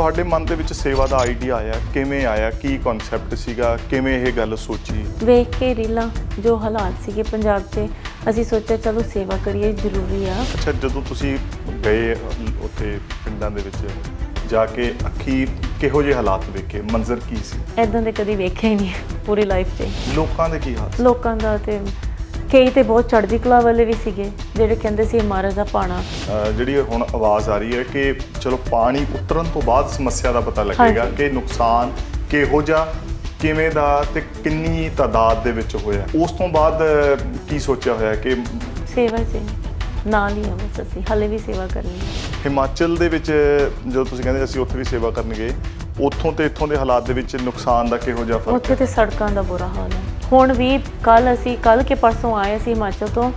ਤੁਹਾਡੇ ਮਨ ਦੇ ਵਿੱਚ ਸੇਵਾ ਦਾ ਆਈਡੀਆ ਆਇਆ? ਕਿਵੇਂ ਆਇਆ? ਕੀ ਕਨਸੈਪਟ ਸੀਗਾ? ਕਿਵੇਂ ਇਹ ਗੱਲ ਸੋਚੀ? ਵੇਖ ਕੇ ਰੀਲਾਂ ਜੋ ਹਾਲਾਤ ਸੀਗੇ ਪੰਜਾਬ 'ਚ ਅਸੀਂ ਸੋਚਿਆ ਚਲੋ ਸੇਵਾ ਕਰੀਏ ਜ਼ਰੂਰੀ ਆ। ਅੱਛਾ ਜਦੋਂ ਤੁਸੀਂ ਗਏ ਉੱਥੇ ਪਿੰਡਾਂ ਦੇ ਵਿੱਚ ਜਾ ਕੇ ਅੱਖੀ ਕਿਹੋ ਜਿਹੇ ਹਾਲਾਤ ਵੇਖੇ? ਮੰਜ਼ਰ ਕੀ ਸੀ? ਐਦਾਂ ਦੇ ਕਦੀ ਵੇਖਿਆ ਹੀ ਨਹੀਂ ਪੂਰੀ ਲਾਈਫ 'ਚ। ਲੋਕਾਂ ਦੇ ਕੀ ਹਾਲ? ਲੋਕਾਂ ਦਾ ਤੇ ਕਈ ਤੇ ਬਹੁਤ ਚੜ੍ਹਦੀ ਕਲਾ ਵਾਲੇ ਵੀ ਸੀਗੇ ਜਿਹੜੇ ਕਹਿੰਦੇ ਸੀ ਮਹਾਰਾਜ ਦਾ ਪਾਣਾ। ਜਿਹੜੀ ਹੁਣ ਆਵਾਜ਼ ਆ ਰਹੀ ਹੈ ਕਿ ਚਲੋ ਪਾਣੀ ਉਤਰਨ ਤੋਂ ਬਾਅਦ ਸਮੱਸਿਆ ਦਾ ਪਤਾ ਲੱਗੇਗਾ। ਕਿ ਨੁਕਸਾਨ ਕਿਹੋ ਜਿਹਾ ਕਿਵੇਂ ਦਾ ਤੇ ਕਿੰਨੀ ਤਾਦਾਦ ਦੇ ਵਿੱਚ ਹੋਇਆ। ਉਸ ਤੋਂ ਬਾਅਦ ਕੀ ਸੋਚਿਆ ਹੋਇਆ ਕਿ ਸੇਵਾ 'ਚ ਨਾਲ ਹੀ ਬਸ ਅਸੀਂ ਹਲੇ ਵੀ ਸੇਵਾ ਕਰਨੀ ਹੈ। ਹਿਮਾਚਲ ਦੇ ਵਿੱਚ ਜਦੋਂ ਤੁਸੀਂ ਕਹਿੰਦੇ ਅਸੀਂ ਉੱਥੇ ਵੀ ਸੇਵਾ ਕਰਨ ਗਏ ਉੱਥੋਂ ਤੇ ਇੱਥੋਂ ਦੇ ਹਾਲਾਤ ਦੇ ਵਿੱਚ ਨੁਕਸਾਨ ਦਾ ਕਿਹੋ ਜਿਹਾ ਫ਼ਰਕ ਉੱਥੇ ਤੇ ਸੜਕਾਂ ਦਾ ਬੁਰਾ ਹਾਲ ਹੈ। ਹੁਣ ਵੀ ਕੱਲ ਅਸੀਂ ਕੱਲ ਕੇ ਪਰਸੋਂ ਆਏ ਸੀ ਹਿਮਾਚਲ ਤੋਂ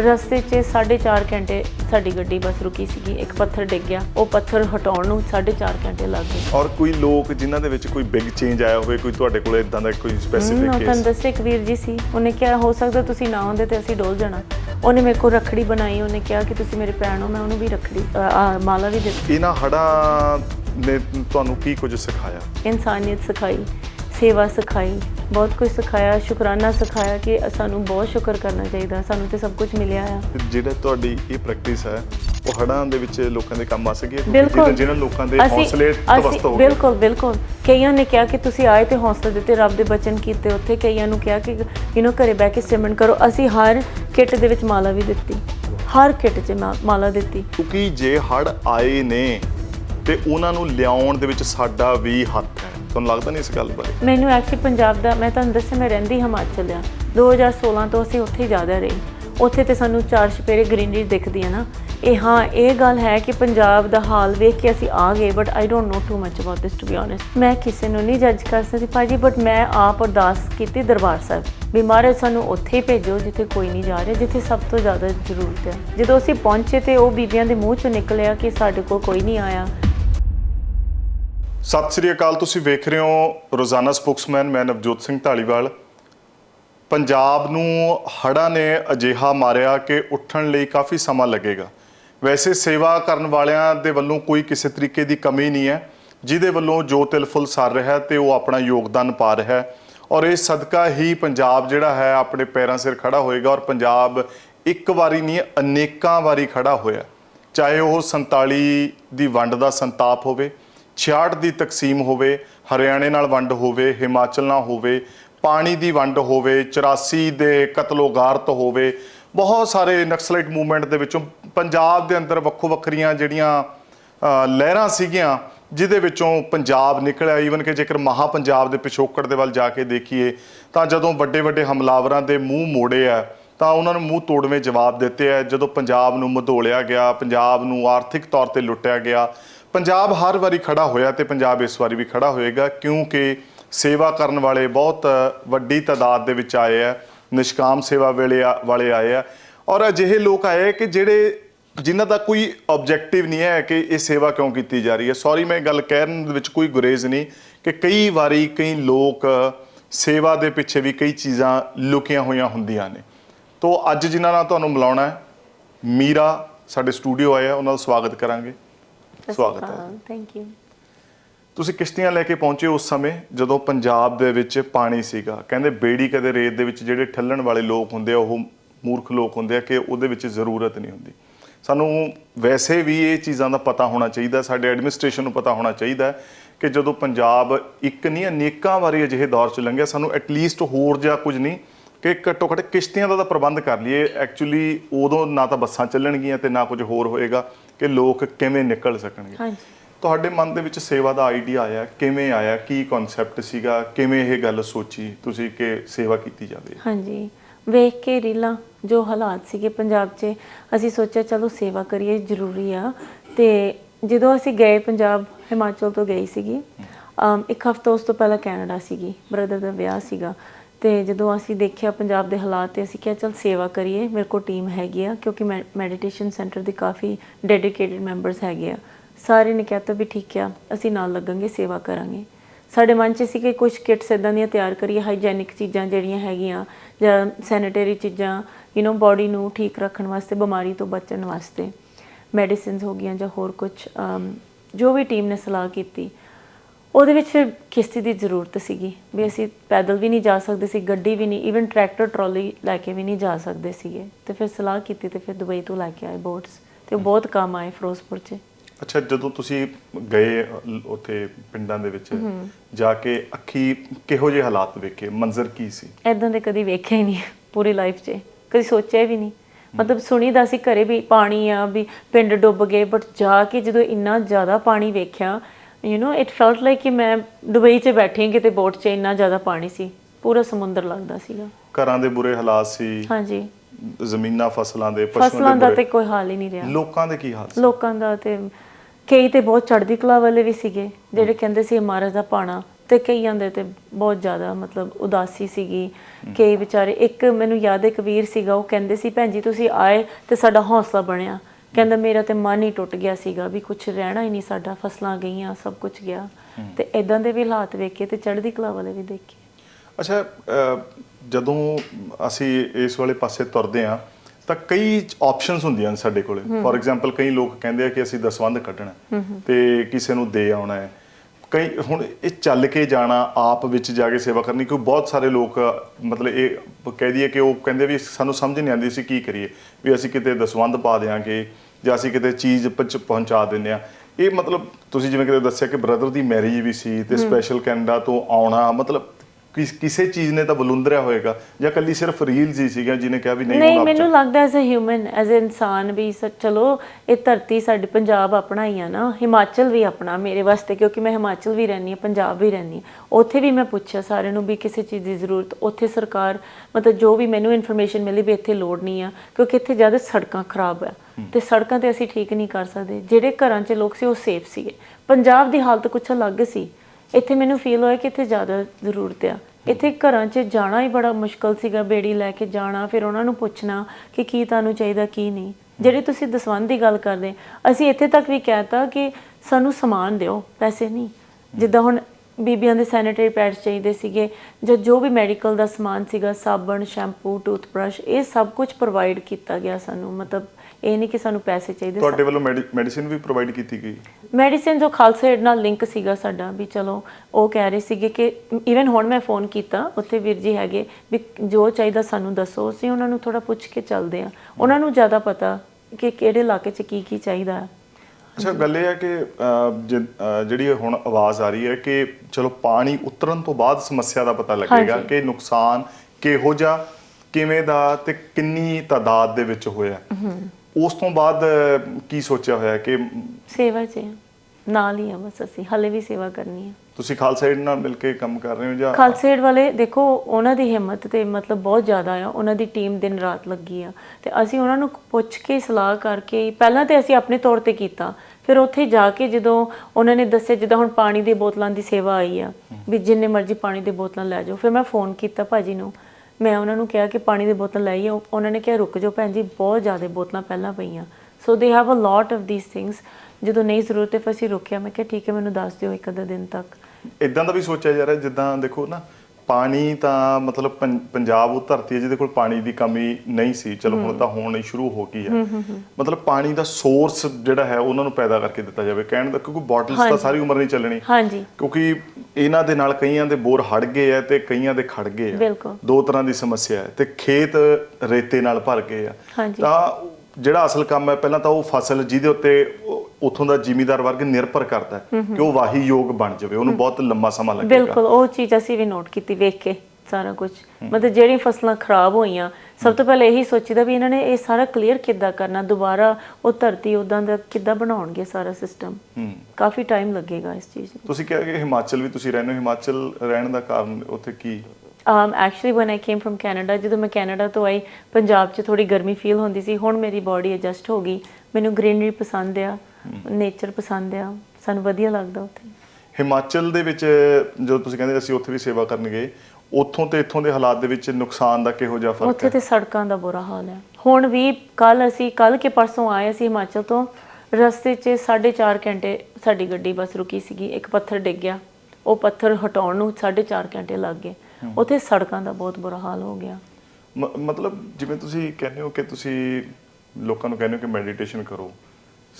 ਰਸਤੇ 'ਚ 4.5 ਘੰਟੇ ਸਾਡੀ ਗੱਡੀ ਬਸ ਰੁਕੀ ਸੀਗੀ ਇੱਕ ਪੱਥਰ ਡਿੱਗ ਗਿਆ ਉਹ ਪੱਥਰ ਹਟਾਉਣ ਨੂੰ 4.5 ਘੰਟੇ ਲੱਗ ਗਏ। ਔਰ ਕੋਈ ਲੋਕ ਜਿਨ੍ਹਾਂ ਦੇ ਵਿੱਚ ਕੋਈ ਬਿਗ ਚੇਂਜ ਆਇਆ ਹੋਵੇ ਕੋਈ ਤੁਹਾਡੇ ਕੋਲ ਇਦਾਂ ਦਾ ਕੋਈ ਸਪੈਸੀਫਿਕ ਕੇਸ ਤੁਹਾਨੂੰ ਦੱਸਿਆ ਇੱਕ ਵੀਰ ਜੀ ਸੀ ਉਹਨੇ ਕਿਹਾ ਹੋ ਸਕਦਾ ਤੁਸੀਂ ਨਾ ਹੁੰਦੇ ਤੇ ਅਸੀਂ ਡੋਲ ਜਾਣਾ। ਉਹਨੇ ਮੇਰੇ ਕੋਲ ਰੱਖੜੀ ਬਣਾਈ ਉਹਨੇ ਕਿਹਾ ਕਿ ਤੁਸੀਂ ਮੇਰੇ ਭੈਣ ਹੋ ਮੈਂ ਉਹਨੂੰ ਵੀ ਰੱਖੜੀ ਮਾਲਾ ਵੀ ਦਿੱਤੀ। ਇਹਨਾਂ ਹੜਾਂ ਨੇ ਤੁਹਾਨੂੰ ਕੀ ਕੁਝ ਸਿਖਾਇਆ? ਇਨਸਾਨੀਅਤ ਸਿਖਾਈ। ਸੇਵਾ ਸਿਖਾਈ ਬਹੁਤ ਕੁਝ ਸਿਖਾਇਆ ਸ਼ੁਕਰਾਨਾ ਸਿਖਾਇਆ ਕਿ ਸਾਨੂੰ ਬਹੁਤ ਸ਼ੁਕਰ ਕਰਨਾ ਚਾਹੀਦਾ ਸਾਨੂੰ ਤੇ ਸਭ ਕੁਝ ਮਿਲਿਆ ਆ। ਜਿਹੜਾ ਤੁਹਾਡੀ ਇਹ ਪ੍ਰੈਕਟਿਸ ਹੈ ਉਹ ਹੜਾਂ ਦੇ ਵਿੱਚ ਲੋਕਾਂ ਦੇ ਕੰਮ ਆ ਸਕੀ? ਹੈ ਬਿਲਕੁਲ। ਜਿਹਨਾਂ- ਲੋਕਾਂ ਦੇ ਹੌਸਲੇ ਤਵਸਤ ਹੋ ਗਏ। ਬਿਲਕੁਲ ਬਿਲਕੁਲ। ਕਈਆਂ ਨੇ ਕਿਹਾ ਕਿ ਤੁਸੀਂ ਆਏ ਤੇ ਹੌਸਲਾ ਦਿੱਤੇ ਰੱਬ ਦੇ ਬਚਨ ਕੀਤੇ ਉੱਥੇ। ਕਈਆਂ ਨੂੰ ਕਿਹਾ ਕਿ ਯੂ نو ਘਰੇ ਬਹਿ ਕੇ ਸਿਮਰਨ ਕਰੋ। ਅਸੀਂ ਹਰ ਕਿੱਟ ਦੇ ਵਿੱਚ ਮਾਲਾ ਵੀ ਦਿੱਤੀ। ਹਰ ਕਿੱਟ 'ਚ ਮਾਲਾ ਦਿੱਤੀ। ਕਿਉਂਕਿ ਜੇ ਹੜ ਆਏ ਨੇ ਤੇ ਉਹਨਾਂ ਨੂੰ ਲਿਆਉਣ ਦੇ ਵਿੱਚ ਸਾਡਾ ਵੀ ਹੱਥ ਹੈ। ਤੁਹਾਨੂੰ ਲੱਗਦਾ ਨਹੀਂ ਇਸ ਗੱਲ ਬਾਰੇ? ਮੈਨੂੰ ਐਕਚੁਅਲੀ ਪੰਜਾਬ ਦਾ, ਮੈਂ ਤੁਹਾਨੂੰ ਦੱਸਿਆ ਮੈਂ ਰਹਿੰਦੀ ਹਿਮਾਚਲ ਆ। 2016 ਤੋਂ ਅਸੀਂ ਉੱਥੇ ਹੀ ਜ਼ਿਆਦਾ ਰਹੇ। ਉੱਥੇ ਤੇ ਸਾਨੂੰ ਚਾਰ ਛਪੇਰੇ ਗ੍ਰੀਨਰੀ ਦਿਖਦੀ ਹੈ ਨਾ। ਇਹ ਹਾਂ, ਇਹ ਗੱਲ ਹੈ ਕਿ ਪੰਜਾਬ ਦਾ ਹਾਲ ਵੇਖ ਕੇ ਅਸੀਂ ਆ ਗਏ but I don't know too much about this to be honest ਮੈਂ ਕਿਸੇ ਨੂੰ ਨਹੀਂ ਜੱਜ ਕਰ ਸਕਦੀ ਭਾਜੀ ਬਟ ਮੈਂ ਆਪ ਅਰਦਾਸ ਕੀਤੀ ਦਰਬਾਰ ਸਾਹਿਬ ਵੀ ਸਾਨੂੰ ਉੱਥੇ ਹੀ ਭੇਜੋ ਜਿੱਥੇ ਕੋਈ ਨਹੀਂ ਜਾ ਰਿਹਾ, ਜਿੱਥੇ ਸਭ ਤੋਂ ਜ਼ਿਆਦਾ ਜ਼ਰੂਰਤ ਹੈ। ਜਦੋਂ ਅਸੀਂ ਪਹੁੰਚੇ ਤੇ ਉਹ ਬੀਬੀਆਂ ਦੇ ਮੂੰਹ ਚੋਂ ਨਿਕਲਿਆ ਕਿ ਸਾਡੇ ਕੋਲ ਕੋਈ ਨਹੀਂ ਆਇਆ ਸਤਿ ਸ੍ਰੀ ਅਕਾਲ, ਤੁਸੀਂ ਵੇਖ ਰਹੇ ਹੋ ਰੋਜ਼ਾਨਾ ਸਪੋਕਸਮੈਨ, ਮੈਂ ਨਵਜੋਤ ਸਿੰਘ ਢਾਲੀਵਾਲ ਪੰਜਾਬ ਨੂੰ ਹੜ੍ਹਾਂ ਨੇ ਅਜਿਹਾ ਮਾਰਿਆ ਕਿ ਉੱਠਣ ਲਈ ਕਾਫੀ ਸਮਾਂ ਲੱਗੇਗਾ। ਵੈਸੇ ਸੇਵਾ ਕਰਨ ਵਾਲਿਆਂ ਦੇ ਵੱਲੋਂ ਕੋਈ ਕਿਸੇ ਤਰੀਕੇ ਦੀ ਕਮੀ ਨਹੀਂ ਹੈ। ਜਿਹਦੇ ਵੱਲੋਂ ਜੋ ਤਿਲ ਫੁੱਲ ਸਰ ਰਿਹਾ ਹੈ ਤੇ ਉਹ ਆਪਣਾ ਯੋਗਦਾਨ ਪਾ ਰਿਹਾ ਹੈ। ਔਰ ਇਹ ਸਦਕਾ ਹੀ ਪੰਜਾਬ ਜਿਹੜਾ ਹੈ, ਆਪਣੇ ਪੈਰਾਂ ਸਿਰ ਖੜਾ ਹੋਏਗਾ ਔਰ ਪੰਜਾਬ ਇੱਕ ਵਾਰੀ ਨਹੀਂ, ਅਨੇਕਾਂ ਵਾਰੀ ਖੜਾ ਹੋਇਆ। ਚਾਹੇ ਉਹ 47 ਦੀ ਵੰਡ ਦਾ ਸੰਤਾਪ ਹੋਵੇ 66 ਦੀ ਤਕਸੀਮ ਹੋਵੇ, ਹਰਿਆਣੇ ਨਾਲ ਵੰਡ ਹੋਵੇ, ਹਿਮਾਚਲ ਨਾਲ ਹੋਵੇ, ਪਾਣੀ ਦੀ ਵੰਡ ਹੋਵੇ 84 ਦੇ ਕਤਲੋਗਾਰਤ ਹੋਵੇ, ਬਹੁਤ ਸਾਰੇ ਨਕਸਲਾਈਟ ਮੂਵਮੈਂਟ ਦੇ ਵਿੱਚੋਂ ਪੰਜਾਬ ਦੇ ਅੰਦਰ ਵੱਖੋ ਵੱਖਰੀਆਂ ਜਿਹੜੀਆਂ ਲਹਿਰਾਂ ਸੀਗੀਆਂ, ਜਿਹਦੇ ਵਿੱਚੋਂ ਪੰਜਾਬ ਨਿਕਲਿਆ। ਈਵਨ ਕਿ ਜੇਕਰ ਮਹਾ ਪੰਜਾਬ ਦੇ ਪਿਛੋਕੜ ਦੇ ਵੱਲ ਜਾ ਕੇ ਦੇਖੀਏ, ਤਾਂ ਜਦੋਂ ਵੱਡੇ ਵੱਡੇ ਹਮਲਾਵਰਾਂ ਦੇ ਮੂੰਹ ਮੋੜੇ ਆ, ਤਾਂ ਉਹਨਾਂ ਨੂੰ ਮੂੰਹ ਤੋੜਵੇਂ ਜਵਾਬ ਦਿੱਤੇ ਆ। ਜਦੋਂ ਪੰਜਾਬ ਨੂੰ ਮਧੋਲਿਆ ਗਿਆ, ਪੰਜਾਬ ਨੂੰ ਆਰਥਿਕ ਤੌਰ ਤੇ ਲੁੱਟਿਆ ਗਿਆ ਪੰਜਾਬ ਹਰ ਵਾਰੀ ਖੜਾ ਹੋਇਆ ਤੇ ਪੰਜਾਬ ਇਸ ਵਾਰੀ ਵੀ ਖੜਾ ਹੋਏਗਾ ਕਿਉਂਕਿ ਸੇਵਾ ਕਰਨ ਵਾਲੇ ਬਹੁਤ ਵੱਡੀ ਤਾਦਾਦ ਦੇ ਵਿੱਚ ਆਏ ਆ, ਨਿਸ਼ਕਾਮ ਸੇਵਾ ਵੇਲੇ ਆ- ਵਾਲੇ ਆਏ ਆ। ਔਰ ਅਜਿਹੇ ਲੋਕ ਆਏ ਕਿ ਜਿਹੜੇ ਜਿਨ੍ਹਾਂ ਦਾ ਕੋਈ ਆਬਜੈਕਟਿਵ ਨਹੀਂ ਹੈ ਕਿ ਇਹ ਸੇਵਾ ਕਿਉਂ ਕੀਤੀ ਜਾ ਰਹੀ ਹੈ। ਸੌਰੀ ਮੈਂ ਇਹ ਗੱਲ ਕਹਿਣ ਦੇ ਵਿੱਚ ਕੋਈ ਗੁਰੇਜ਼ ਨਹੀਂ ਕਿ ਕਈ ਵਾਰੀ ਕਈ ਲੋਕ ਸੇਵਾ ਦੇ ਪਿੱਛੇ ਵੀ ਕਈ ਚੀਜ਼ਾਂ ਲੁਕੀਆਂ ਹੋਈਆਂ ਹੁੰਦੀਆਂ ਨੇ। ਤੋਂ ਅੱਜ ਜਿਨ੍ਹਾਂ ਨਾਲ ਤੁਹਾਨੂੰ ਮਿਲਾਉਣਾ ਹੈ, ਮੀਰਾ ਸਾਡੇ ਸਟੂਡੀਓ ਆਏ ਆ, ਉਹਨਾਂ ਦਾ ਸਵਾਗਤ ਕਰਾਂਗੇ। ਸਵਾਗਤ ਹੈ ਥੈਂਕ ਯੂ ਤੁਸੀਂ ਕਿਸ਼ਤੀਆਂ ਲੈ ਕੇ ਪਹੁੰਚੇ ਉਸ ਸਮੇਂ ਜਦੋਂ ਪੰਜਾਬ ਦੇ ਵਿੱਚ ਪਾਣੀ ਸੀਗਾ। ਕਹਿੰਦੇ ਬੇੜੀ ਕਦੇ ਰੇਤ ਦੇ ਵਿੱਚ ਜਿਹੜੇ ਠੱਲਣ ਵਾਲੇ ਲੋਕ ਹੁੰਦੇ ਆ ਉਹ ਮੂਰਖ ਲੋਕ ਹੁੰਦੇ ਆ ਕਿ ਉਹਦੇ ਵਿੱਚ ਜ਼ਰੂਰਤ ਨਹੀਂ ਹੁੰਦੀ। ਸਾਨੂੰ ਵੈਸੇ ਵੀ ਇਹ ਚੀਜ਼ਾਂ ਦਾ ਪਤਾ ਹੋਣਾ ਚਾਹੀਦਾ ਸਾਡੇ ਐਡਮਿਨਿਸਟ੍ਰੇਸ਼ਨ ਨੂੰ ਪਤਾ ਹੋਣਾ ਚਾਹੀਦਾ ਕਿ ਜਦੋਂ ਪੰਜਾਬ ਇੱਕ ਨਹੀਂ ਅਨੇਕਾਂ ਵਾਰੀ ਅਜਿਹੇ ਦੌਰ ਚ ਲੰਘਿਆ ਸਾਨੂੰ ਐਟਲੀਸਟ ਹੋਰ ਜਾਂ ਕੁਝ ਨਹੀਂ ਕਿ ਘੱਟੋ ਘੱਟ ਕਿਸ਼ਤੀਆਂ ਦਾ ਤਾਂ ਪ੍ਰਬੰਧ ਕਰ ਲਈਏ। ਐਕਚੁਅਲੀ ਉਦੋਂ ਨਾ ਤਾਂ ਬੱਸਾਂ ਚੱਲਣਗੀਆਂ ਤੇ ਨਾ ਕੁਝ ਹੋਰ ਹੋਏਗਾ। ਕਿ ਲੋਕ ਕਿਵੇਂ ਨਿਕਲ ਸਕਣਗੇ। ਹਾਂਜੀ। ਤੁਹਾਡੇ ਮਨ ਦੇ ਵਿੱਚ ਸੇਵਾ ਦਾ ਆਈਡੀਆ ਆਇਆ ਕਿਵੇਂ ਆਇਆ ਕੀ ਕਨਸੈਪਟ ਸੀਗਾ ਕਿਵੇਂ ਇਹ ਗੱਲ ਸੋਚੀ ਤੁਸੀਂ ਕਿ ਸੇਵਾ ਕੀਤੀ ਜਾਵੇ? ਹਾਂਜੀ। ਵੇਖ ਕੇ ਰੀਲਾਂ ਜੋ ਹਾਲਾਤ ਸੀਗੇ ਪੰਜਾਬ 'ਚ ਅਸੀਂ ਸੋਚਿਆ ਚਲੋ ਸੇਵਾ ਕਰੀਏ ਜ਼ਰੂਰੀ ਆ। ਤੇ ਜਦੋਂ ਅਸੀਂ ਗਏ ਪੰਜਾਬ ਹਿਮਾਚਲ ਤੋਂ ਗਈ ਸੀਗੀ ਅਮ ਇੱਕ ਹਫ਼ਤਾ ਉਸ ਤੋਂ ਪਹਿਲਾਂ ਕੈਨੇਡਾ ਸੀਗੀ ਬ੍ਰਦਰ ਦਾ ਵਿਆਹ ਸੀਗਾ। ਤੇ ਜਦੋਂ ਅਸੀਂ ਦੇਖਿਆ ਪੰਜਾਬ ਦੇ ਹਾਲਾਤ ਤੇ ਅਸੀਂ ਕਿਹਾ, ਚਲ ਸੇਵਾ ਕਰੀਏ, ਮੇਰੇ ਕੋਲ ਟੀਮ ਹੈਗੀ ਆ, ਕਿਉਂਕਿ ਮੈਡੀਟੇਸ਼ਨ ਸੈਂਟਰ ਦੇ ਕਾਫੀ ਡੈਡੀਕੇਟਿਡ ਮੈਂਬਰਸ ਹੈਗੇ ਆ। ਸਾਰੇ ਨੇ ਕਹਿਤਾ ਵੀ ਠੀਕ ਆ, ਅਸੀਂ ਨਾਲ ਲੱਗਾਂਗੇ, ਸੇਵਾ ਕਰਾਂਗੇ। ਸਾਡੇ ਮਨ 'ਚ ਸੀ ਕਿ ਕੁਝ ਕਿਟਸ ਇਦਾਂ ਦੀਆਂ ਤਿਆਰ ਕਰੀਏ ਹਾਈਜੈਨਿਕ ਚੀਜ਼ਾਂ ਜਿਹੜੀਆਂ ਹੈਗੀਆਂ, ਜਾਂ ਸੈਨੀਟਰੀ ਚੀਜ਼ਾਂ ਯੂ نو ਬਾਡੀ ਨੂੰ ਠੀਕ ਰੱਖਣ ਵਾਸਤੇ, ਬਿਮਾਰੀ ਤੋਂ ਬਚਣ ਵਾਸਤੇ ਮੈਡੀਸਿਨਸ ਹੋ ਗਈਆਂ ਜਾਂ ਹੋਰ ਕੁਝ ਜੋ ਵੀ ਟੀਮ ਨੇ ਸਲਾਹ ਕੀਤੀ ਉਹਦੇ ਵਿੱਚ ਫਿਰ ਕਿਸ਼ਤੀ ਦੀ ਜ਼ਰੂਰਤ ਸੀਗੀ ਵੀ ਅਸੀਂ ਪੈਦਲ ਵੀ ਨਹੀਂ ਜਾ ਸਕਦੇ ਸੀ ਗੱਡੀ ਵੀ ਨਹੀਂ ਇਵਨ ਟਰੈਕਟਰ ਟਰਾਲੀ ਲੈ ਕੇ ਵੀ ਨਹੀਂ ਜਾ ਸਕਦੇ ਸੀਗੇ। ਤੇ ਫਿਰ ਸਲਾਹ ਕੀਤੀ ਤੇ ਫਿਰ ਦੁਬਈ ਤੋਂ ਲੈ ਕੇ ਆਏ ਬੋਟਸ ਤੇ ਉਹ ਬਹੁਤ ਕੰਮ ਆਏ ਫਿਰੋਜ਼ਪੁਰ 'ਚ। ਅੱਛਾ ਜਦੋਂ ਤੁਸੀਂ ਗਏ ਉੱਥੇ ਪਿੰਡਾਂ ਦੇ ਵਿੱਚ ਜਾ ਕੇ ਅੱਖੀ ਕਿਹੋ ਜਿਹੇ ਹਾਲਾਤ ਵੇਖੇ? ਮੰਜ਼ਰ ਕੀ ਸੀ? ਐਦਾਂ ਦੇ ਕਦੀ ਵੇਖਿਆ ਹੀ ਨਹੀਂ ਪੂਰੀ ਲਾਈਫ 'ਚ। ਕਦੀ ਸੋਚਿਆ ਵੀ ਨਹੀਂ। ਮਤਲਬ ਸੁਣੀਦਾ ਸੀ ਘਰੇ ਵੀ ਪਾਣੀ ਆ ਵੀ ਪਿੰਡ ਡੁੱਬ ਗਏ ਬਟ ਜਾ ਕੇ ਜਦੋਂ ਇੰਨਾ ਜ਼ਿਆਦਾ ਪਾਣੀ ਵੇਖਿਆ you know it felt like ਕਿ ਮੈਂ ਦੁਬਈ 'ਚ ਬੈਠੀ ਹਾਂ ਕਿਤੇ ਬੋਟ 'ਚ ਇੰਨਾ ਜ਼ਿਆਦਾ ਪਾਣੀ ਸੀ ਪੂਰਾ ਸਮੁੰਦਰ ਲੱਗਦਾ ਸੀਗਾ। ਘਰਾਂ ਦੇ ਬੁਰੇ ਹਾਲਾਤ ਸੀ ਹਾਂਜੀ। ਜ਼ਮੀਨਾਂ ਫਸਲਾਂ ਦੇ ਪਸ਼ੂਆਂ ਫਸਲਾਂ ਦੇ ਦਾ ਤੇ ਕੋਈ ਹਾਲ ਹੀ ਨਹੀਂ ਰਿਹਾ। ਲੋਕਾਂ ਦੇ ਕੀ ਹਾਲ ਸੀ? ਲੋਕਾਂ ਦਾ ਤੇ ਕਈ ਤੇ ਬਹੁਤ ਚੜ੍ਹਦੀ ਕਲਾ ਵਾਲੇ ਵੀ ਸੀਗੇ ਜਿਹੜੇ ਕਹਿੰਦੇ ਸੀ ਮਹਾਰਾਜ ਦਾ ਪਾਣਾ ਤੇ ਕਈਆਂ ਦੇ ਤੇ ਬਹੁਤ ਜ਼ਿਆਦਾ ਮਤਲਬ ਉਦਾਸੀ ਸੀਗੀ। ਕਈ ਵਿਚਾਰੇ ਇੱਕ ਮੈਨੂੰ ਯਾਦ ਹੈ ਇੱਕ ਵੀਰ ਸੀਗਾ ਉਹ ਕਹਿੰਦੇ ਸੀ ਭੈਣ ਜੀ ਤੁਸੀਂ ਆਏ ਤੇ ਸਾਡਾ ਹੌਸਲਾ ਬਣਿਆ। ਕਹਿੰਦਾ ਮੇਰਾ ਤੇ ਮਨ ਹੀ ਟੁੱਟ ਗਿਆ ਸੀਗਾ ਵੀ ਕੁਝ ਰਹਿਣਾ ਹੀ ਨਹੀਂ ਸਾਡਾ ਫਸਲਾਂ ਗਈਆਂ ਸਭ ਕੁਝ ਗਿਆ। ਤੇ ਇਦਾਂ ਦੇ ਵੀ ਹਾਲਾਤ ਵੇਖੇ ਤੇ ਚੜ੍ਹਦੀ ਕਲਾ ਵਾਲੇ ਵੀ ਦੇਖੇ। ਅੱਛਾ ਜਦੋਂ ਅਸੀਂ ਇਸ ਵਾਲੇ ਪਾਸੇ ਤੁਰਦੇ ਆ ਤਾਂ ਕਈ ਆਪਸ਼ਨਸ ਹੁੰਦੀਆਂ ਨੇ ਸਾਡੇ ਕੋਲੇ। ਫੋਰ ਐਗਜ਼ਾਮਪਲ ਕਈ ਲੋਕ ਕਹਿੰਦੇ ਆ ਕਿ ਅਸੀਂ ਦਸਵੰਧ ਕੱਢਣਾ। ਤੇ ਕਿਸੇ ਨੂੰ ਦੇ ਆਉਣਾ ਹੈ। ਕਈ ਹੁਣ ਇਹ ਚੱਲ ਕੇ ਜਾਣਾ ਆਪ ਵਿੱਚ ਜਾ ਕੇ ਸੇਵਾ ਕਰਨੀ ਕੋਈ ਬਹੁਤ ਸਾਰੇ ਲੋਕ ਮਤਲਬ ਇਹ ਕਹਿ ਦਈਏ ਕਿ ਉਹ ਕਹਿੰਦੇ ਵੀ ਸਾਨੂੰ ਸਮਝ ਨਹੀਂ ਆਉਂਦੀ ਅਸੀਂ ਕੀ ਕਰੀਏ ਵੀ ਅਸੀਂ ਕਿਤੇ ਦਸਵੰਧ ਪਾ ਦਿਆਂਗੇ ਜਾਂ ਅਸੀਂ ਕਿਤੇ ਚੀਜ਼ ਪਹੁੰਚ- ਪਹੁੰਚਾ ਦਿੰਦੇ ਆ ਇਹ ਮਤਲਬ ਤੁਸੀਂ ਜਿਵੇਂ ਕਿਤੇ ਦੱਸਿਆ ਕਿ ਬ੍ਰਦਰ ਦੀ ਮੈਰਿਜ ਵੀ ਸੀ ਤੇ ਸਪੈਸ਼ਲ ਕੈਨੇਡਾ ਤੋਂ ਆਉਣਾ ਮਤਲਬ ਕਿਸ ਕਿਸੇ ਚੀਜ਼ ਨੇ ਤਾਂ ਬਲੁੰਦਰਿਆ ਹੋਏਗਾ। ਜਾਂ ਕੱਲੀ ਸਿਰਫ ਰੀਲਸ ਹੀ ਸੀਗਾ ਜਿਹਨੇ ਕਿਹਾ ਵੀ ਨਹੀਂ ਨਹੀਂ ਹੁਣ ਮੈਨੂੰ ਲੱਗਦਾ ਐਜ਼ ਅ ਹਿਊਮਨ ਐਜ਼ ਇਨਸਾਨ ਵੀ ਸ- ਚਲੋ ਇਹ ਧਰਤੀ ਸਾਡੀ ਪੰਜਾਬ ਆਪਣਾ ਹੀ ਆ ਨਾ। ਹਿਮਾਚਲ ਵੀ ਆਪਣਾ ਮੇਰੇ ਵਾਸਤੇ ਕਿਉਂਕਿ ਮੈਂ ਹਿਮਾਚਲ ਵੀ ਰਹਿੰਦੀ ਹਾਂ ਪੰਜਾਬ ਵੀ ਰਹਿੰਦੀ ਹਾਂ। ਉੱਥੇ ਵੀ ਮੈਂ ਪੁੱਛਿਆ ਸਾਰਿਆਂ ਨੂੰ ਵੀ ਕਿਸੇ ਚੀਜ਼ ਦੀ ਜ਼ਰੂਰਤ ਉੱਥੇ ਸਰਕਾਰ ਮਤਲਬ ਜੋ ਵੀ ਮੈਨੂੰ ਇਨਫੋਰਮੇਸ਼ਨ ਮਿਲੀ ਵੀ ਇੱਥੇ ਲੋੜ ਨਹੀਂ ਆ ਕਿਉਂਕਿ ਇੱਥੇ ਜ਼ਿਆਦਾ ਸੜਕਾਂ ਖਰਾਬ ਆ। ਤੇ ਸੜਕਾਂ ਤੇ ਅਸੀਂ ਠੀਕ ਨਹੀਂ ਕਰ ਸਕਦੇ। ਜਿਹੜੇ ਘਰਾਂ 'ਚ ਲੋਕ ਸੀ ਉਹ ਸੇਫ ਸੀਗੇ। ਪੰਜਾਬ ਦੀ ਹਾਲਤ ਕੁਛ ਅਲੱਗ ਸੀ। ਇੱਥੇ ਮੈਨੂੰ ਫੀਲ ਹੋਇਆ ਕਿ ਇੱਥੇ ਜ਼ਿਆਦਾ ਜ਼ਰੂਰਤ ਆ। ਇੱਥੇ ਘਰਾਂ 'ਚ ਜਾਣਾ ਹੀ ਬੜਾ ਮੁਸ਼ਕਲ ਸੀਗਾ ਬੇੜੀ ਲੈ ਕੇ ਜਾਣਾ ਫਿਰ ਉਹਨਾਂ ਨੂੰ ਪੁੱਛਣਾ ਕਿ ਕੀ ਤੁਹਾਨੂੰ ਚਾਹੀਦਾ ਕੀ ਨਹੀਂ। ਜਿਹੜੀ ਤੁਸੀਂ ਦਸਵੰਧ ਦੀ ਗੱਲ ਕਰਦੇ ਅਸੀਂ ਇੱਥੇ ਤੱਕ ਵੀ ਕਹਿਤਾ ਕਿ ਸਾਨੂੰ ਸਮਾਨ ਦਿਓ ਪੈਸੇ ਨਹੀਂ। ਜਿੱਦਾਂ ਹੁਣ ਬੀਬੀਆਂ ਦੇ ਸੈਨੀਟਰੀ ਪੈਡਸ ਚਾਹੀਦੇ ਸੀਗੇ ਜਾਂ ਜੋ ਵੀ ਮੈਡੀਕਲ ਦਾ ਸਮਾਨ ਸੀਗਾ ਸਾਬਣ ਸ਼ੈਂਪੂ ਟੂਥਬ੍ਰਸ਼ ਇਹ ਸਭ ਕੁਝ ਪ੍ਰੋਵਾਈਡ ਕੀਤਾ ਗਿਆ ਸਾਨੂੰ ਮਤਲਬ ਇਹ ਨਹੀਂ ਕਿ ਸਾਨੂੰ ਪੈਸੇ ਚਾਹੀਦੇ ਤੁਹਾਡੇ ਵੱਲੋਂ ਮੈਡੀਸਿਨ ਵੀ ਪ੍ਰੋਵਾਈਡ ਕੀਤੀ ਗਈ? ਮੈਡੀਸਿਨ ਜੋ ਖਾਲਸਾ ਏਡ ਨਾਲ ਲਿੰਕ ਸੀਗਾ ਸਾਡਾ ਵੀ ਚਲੋ ਉਹ ਕਹਿ ਰਹੇ ਸੀਗੇ ਕਿ ਇਵਨ ਹੁਣ ਮੈਂ ਫੋਨ ਕੀਤਾ ਉੱਥੇ ਵੀਰ ਜੀ ਹੈਗੇ ਵੀ ਜੋ ਚਾਹੀਦਾ ਸਾਨੂੰ ਦੱਸੋ ਅਸੀਂ ਉਹਨਾਂ ਨੂੰ ਥੋੜਾ ਪੁੱਛ ਕੇ ਚੱਲਦੇ ਆ ਉਹਨਾਂ ਨੂੰ ਜ਼ਿਆਦਾ ਪਤਾ ਕਿ ਕਿਹੜੇ ਇਲਾਕੇ 'ਚ ਕੀ ਕੀ ਚਾਹੀਦਾ। ਹੈ ਅੱਛਾ ਗੱਲ ਇਹ ਹੈ ਕਿ ਜਿਹੜੀ ਹੁਣ ਆਵਾਜ਼ ਆ ਰਹੀ ਹੈ ਕਿ ਚਲੋ ਪਾਣੀ ਉਤਰਨ ਤੋਂ ਬਾਅਦ ਸਮੱਸਿਆ ਦਾ ਪਤਾ ਲੱਗੇਗਾ। ਕਿ ਨੁਕਸਾਨ ਕਿਹੋ ਜਿਹਾ ਕਿਵੇਂ ਦਾ ਤੇ ਕਿੰਨੀ ਤਾਦਾਦ ਦੇ ਵਿੱਚ ਹੋਇਆ। ਉਸ ਤੋਂ ਬਾਅਦ ਕੀ ਸੋਚਿਆ ਹੋਇਆ ਕਿ ਸੇਵਾ 'ਚ। ਨਾਲ ਹੀ ਆ ਬਸ ਅਸੀਂ ਹਲੇ ਵੀ ਸੇਵਾ ਕਰਨੀ ਹੈ ਤੁਸੀਂ ਖਾਲਸਾ ਏਡ ਨਾਲ ਮਿਲ ਕੇ ਕੰਮ ਕਰ ਰਹੇ ਹੋ ਜਾਂ ਖਾਲਸਾ ਏਡ ਵਾਲੇ ਦੇਖੋ ਉਹਨਾਂ ਦੀ ਹਿੰਮਤ ਤੇ ਮਤਲਬ ਬਹੁਤ ਜ਼ਿਆਦਾ ਆ। ਉਹਨਾਂ ਦੀ ਟੀਮ ਦਿਨ ਰਾਤ ਲੱਗੀ ਆ। ਤੇ ਅਸੀਂ ਉਹਨਾਂ ਨੂੰ ਪੁੱਛ ਕੇ ਸਲਾਹ ਕਰਕੇ ਪਹਿਲਾਂ ਤੇ ਅਸੀਂ ਆਪਣੇ ਤੌਰ ਤੇ ਕੀਤਾ। ਫਿਰ ਉੱਥੇ ਜਾ ਕੇ ਜਦੋਂ ਉਹਨਾਂ ਨੇ ਦੱਸਿਆ ਜਿੱਦਾਂ ਹੁਣ ਪਾਣੀ ਦੀ ਬੋਤਲਾਂ ਦੀ ਸੇਵਾ ਆਈ ਆ ਵੀ ਜਿੰਨੇ ਮਰਜ਼ੀ ਪਾਣੀ ਦੀ ਬੋਤਲਾਂ ਲੈ ਜਾਓ। ਫਿਰ ਮੈਂ ਫੋਨ ਕੀਤਾ ਭਾਜੀ ਨੂੰ। ਮੈਂ ਉਹਨਾਂ ਨੂੰ ਕਿਹਾ ਕਿ ਪਾਣੀ ਦੀ ਬੋਤਲ ਲੈ ਆਈਏ ਉਹਨਾਂ ਨੇ ਕਿਹਾ, ਰੁਕ ਜਾਓ ਭੈਣ ਜੀ, ਬਹੁਤ ਜ਼ਿਆਦਾ ਬੋਤਲਾਂ ਪਹਿਲਾਂ ਪਈਆਂ। So they have a lot of these things ਜਦੋਂ ਨਹੀਂ ਜ਼ਰੂਰਤ ਹੈ ਫਿਰ ਅਸੀਂ ਰੁਕਿਆ, ਮੈਂ ਕਿਹਾ, ਠੀਕ ਹੈ, ਮੈਨੂੰ ਦੱਸ ਦਿਓ ਇੱਕ ਅੱਧਾ ਦਿਨ ਤੱਕ। ਇਦਾਂ ਦਾ ਵੀ ਸੋਚਿਆ ਜਾ ਰਿਹਾ, ਜਿੱਦਾਂ ਦੇਖੋ ਨਾ ਪਾਣੀ ਤਾਂ ਮਤਲਬ ਪੰਜਾਬ ਉਹ ਧਰਤੀ ਹੈ ਜਿਹਦੇ ਕੋਲ ਪਾਣੀ ਦੀ ਕਮੀ ਨਹੀਂ ਸੀ। ਚਲੋ ਹੁਣ ਤਾਂ ਹੋਣੀ ਸ਼ੁਰੂ ਹੋ ਗਈ ਹੈ। ਮਤਲਬ ਪਾਣੀ ਦਾ ਸੋਰਸ ਜਿਹੜਾ ਹੈ ਉਹਨਾਂ ਨੂੰ ਪੈਦਾ ਕਰਕੇ ਦਿੱਤਾ ਜਾਵੇ। ਕਹਿਣ ਦਾ ਕਿਉਂਕਿ ਬੋਟਲਸ ਤਾਂ। ਸਾਰੀ ਉਮਰ ਨਹੀਂ ਚੱਲਣੀ। ਹਾਂਜੀ। ਕਿਉਂਕਿ ਇਹਨਾਂ ਦੇ ਨਾਲ ਕਈਆਂ ਦੇ ਬੋਰ ਹੜ ਗਏ ਆ ਤੇ ਕਈਆਂ ਦੇ ਖੜ ਗਏ ਆ। ਦੋ ਤਰ੍ਹਾਂ ਦੀ ਸਮੱਸਿਆ ਹੈ ਤੇ ਖੇਤ ਰੇਤੇ ਨਾਲ ਭਰ ਗਏ ਆ। ਤਾਂ ਜਿਹੜਾ ਅਸਲ ਕੰਮ ਹੈ ਪਹਿਲਾਂ ਤਾਂ ਉਹ ਫਸਲ ਜਿਹਦੇ ਉੱਤੇ ਉੱਥੋਂ ਦਾ ਜ਼ਿਮੀਦਾਰ ਵਰਗ ਨਿਰਭਰ ਕਰਦਾ ਹੈ ਕਿ ਉਹ ਵਾਹੀ ਯੋਗ ਬਣ ਜਾਵੇ ਉਹਨੂੰ ਬਹੁਤ ਲੰਮਾ ਸਮਾਂ ਲੱਗੇਗਾ। ਬਿਲਕੁਲ ਉਹ ਚੀਜ਼ ਅਸੀਂ ਵੀ ਨੋਟ ਕੀਤੀ ਵੇਖ ਕੇ ਸਾਰਾ ਕੁਝ ਮਤਲਬ ਜਿਹੜੀਆਂ ਫਸਲਾਂ ਖਰਾਬ ਹੋਈਆਂ ਸਭ ਤੋਂ ਪਹਿਲਾਂ ਇਹੀ ਸੋਚੀਦਾ ਵੀ ਇਹਨਾਂ ਨੇ ਇਹ ਸਾਰਾ ਕਲੀਅਰ ਕਿੱਦਾਂ ਕਰਨਾ ਦੁਬਾਰਾ ਉਹ ਧਰਤੀ ਉਦਾਂ ਦਾ ਕਿੱਦਾਂ ਬਣਾਉਣਗੇ ਸਾਰਾ ਸਿਸਟਮ ਕਾਫੀ ਟਾਈਮ ਲੱਗੇਗਾ ਇਸ ਚੀਜ਼ ਨੂੰ। ਤੁਸੀਂ ਕਿਹਾ ਕਿ ਹਿਮਾਚਲ ਵੀ ਤੁਸੀਂ ਰਹਿੰਦੇ ਹੋ ਹਿਮਾਚਲ ਰਹਿਣ ਦਾ ਕਾਰਨ ਉੱਥੇ ਕੀ? Um actually when i came from canada ਜਦੋਂ ਮੈਂ ਕੈਨੇਡਾ ਤੋਂ ਆਈ ਪੰਜਾਬ 'ਚ ਥੋੜੀ ਗਰਮੀ ਫੀਲ ਹੁੰਦੀ ਸੀ ਹੁਣ ਮੇਰੀ ਬਾਡੀ ਐਡਜਸਟ ਹੋ ਗਈ ਮੈਨੂੰ ਗ੍ਰੀਨਰੀ ਪਸੰਦ ਆ। ਨੇਚਰ ਪਸੰਦ ਆ ਸਾਨੂੰ ਵਧੀਆ ਲੱਗਦਾ ਉੱਥੇ। ਹਿਮਾਚਲ ਦੇ ਵਿੱਚ ਜਦੋਂ ਤੁਸੀਂ ਕਹਿੰਦੇ ਅਸੀਂ ਉੱਥੇ ਵੀ ਸੇਵਾ ਕਰਨ ਗਏ ਉੱਥੋਂ ਤੇ ਇੱਥੋਂ ਦੇ ਹਾਲਾਤ ਦੇ ਵਿੱਚ ਨੁਕਸਾਨ ਦਾ ਕਿਹੋ ਜਿਹਾ ਫ਼ਰਕ ਉੱਥੇ ਹੈ? ਤੇ ਸੜਕਾਂ ਦਾ ਬੁਰਾ ਹਾਲ ਹੈ ਹੁਣ ਵੀ ਕੱਲ ਅਸੀਂ ਕੱਲ ਕੇ ਪਰਸੋਂ ਆਏ ਸੀ ਹਿਮਾਚਲ ਤੋਂ ਰਸਤੇ 'ਚ 4.5 ਘੰਟੇ ਸਾਡੀ ਗੱਡੀ ਬਸ ਰੁਕੀ ਸੀਗੀ ਇੱਕ ਪੱਥਰ ਡਿੱਗ ਗਿਆ। ਉਹ ਪੱਥਰ ਹਟਾਉਣ ਨੂੰ 4.5 ਘੰਟੇ ਲੱਗ ਗਏ। ਉੱਥੇ ਸੜਕਾਂ ਦਾ ਬਹੁਤ ਬੁਰਾ ਹਾਲ ਹੋ ਗਿਆ। ਮਤਲਬ ਜਿਵੇਂ ਤੁਸੀਂ ਕਹਿੰਦੇ ਹੋ ਕਿ ਤੁਸੀਂ ਲੋਕਾਂ ਨੂੰ ਕਹਿੰਦੇ ਹੋ ਕਿ ਮੈਡੀਟੇਸ਼ਨ ਕਰੋ।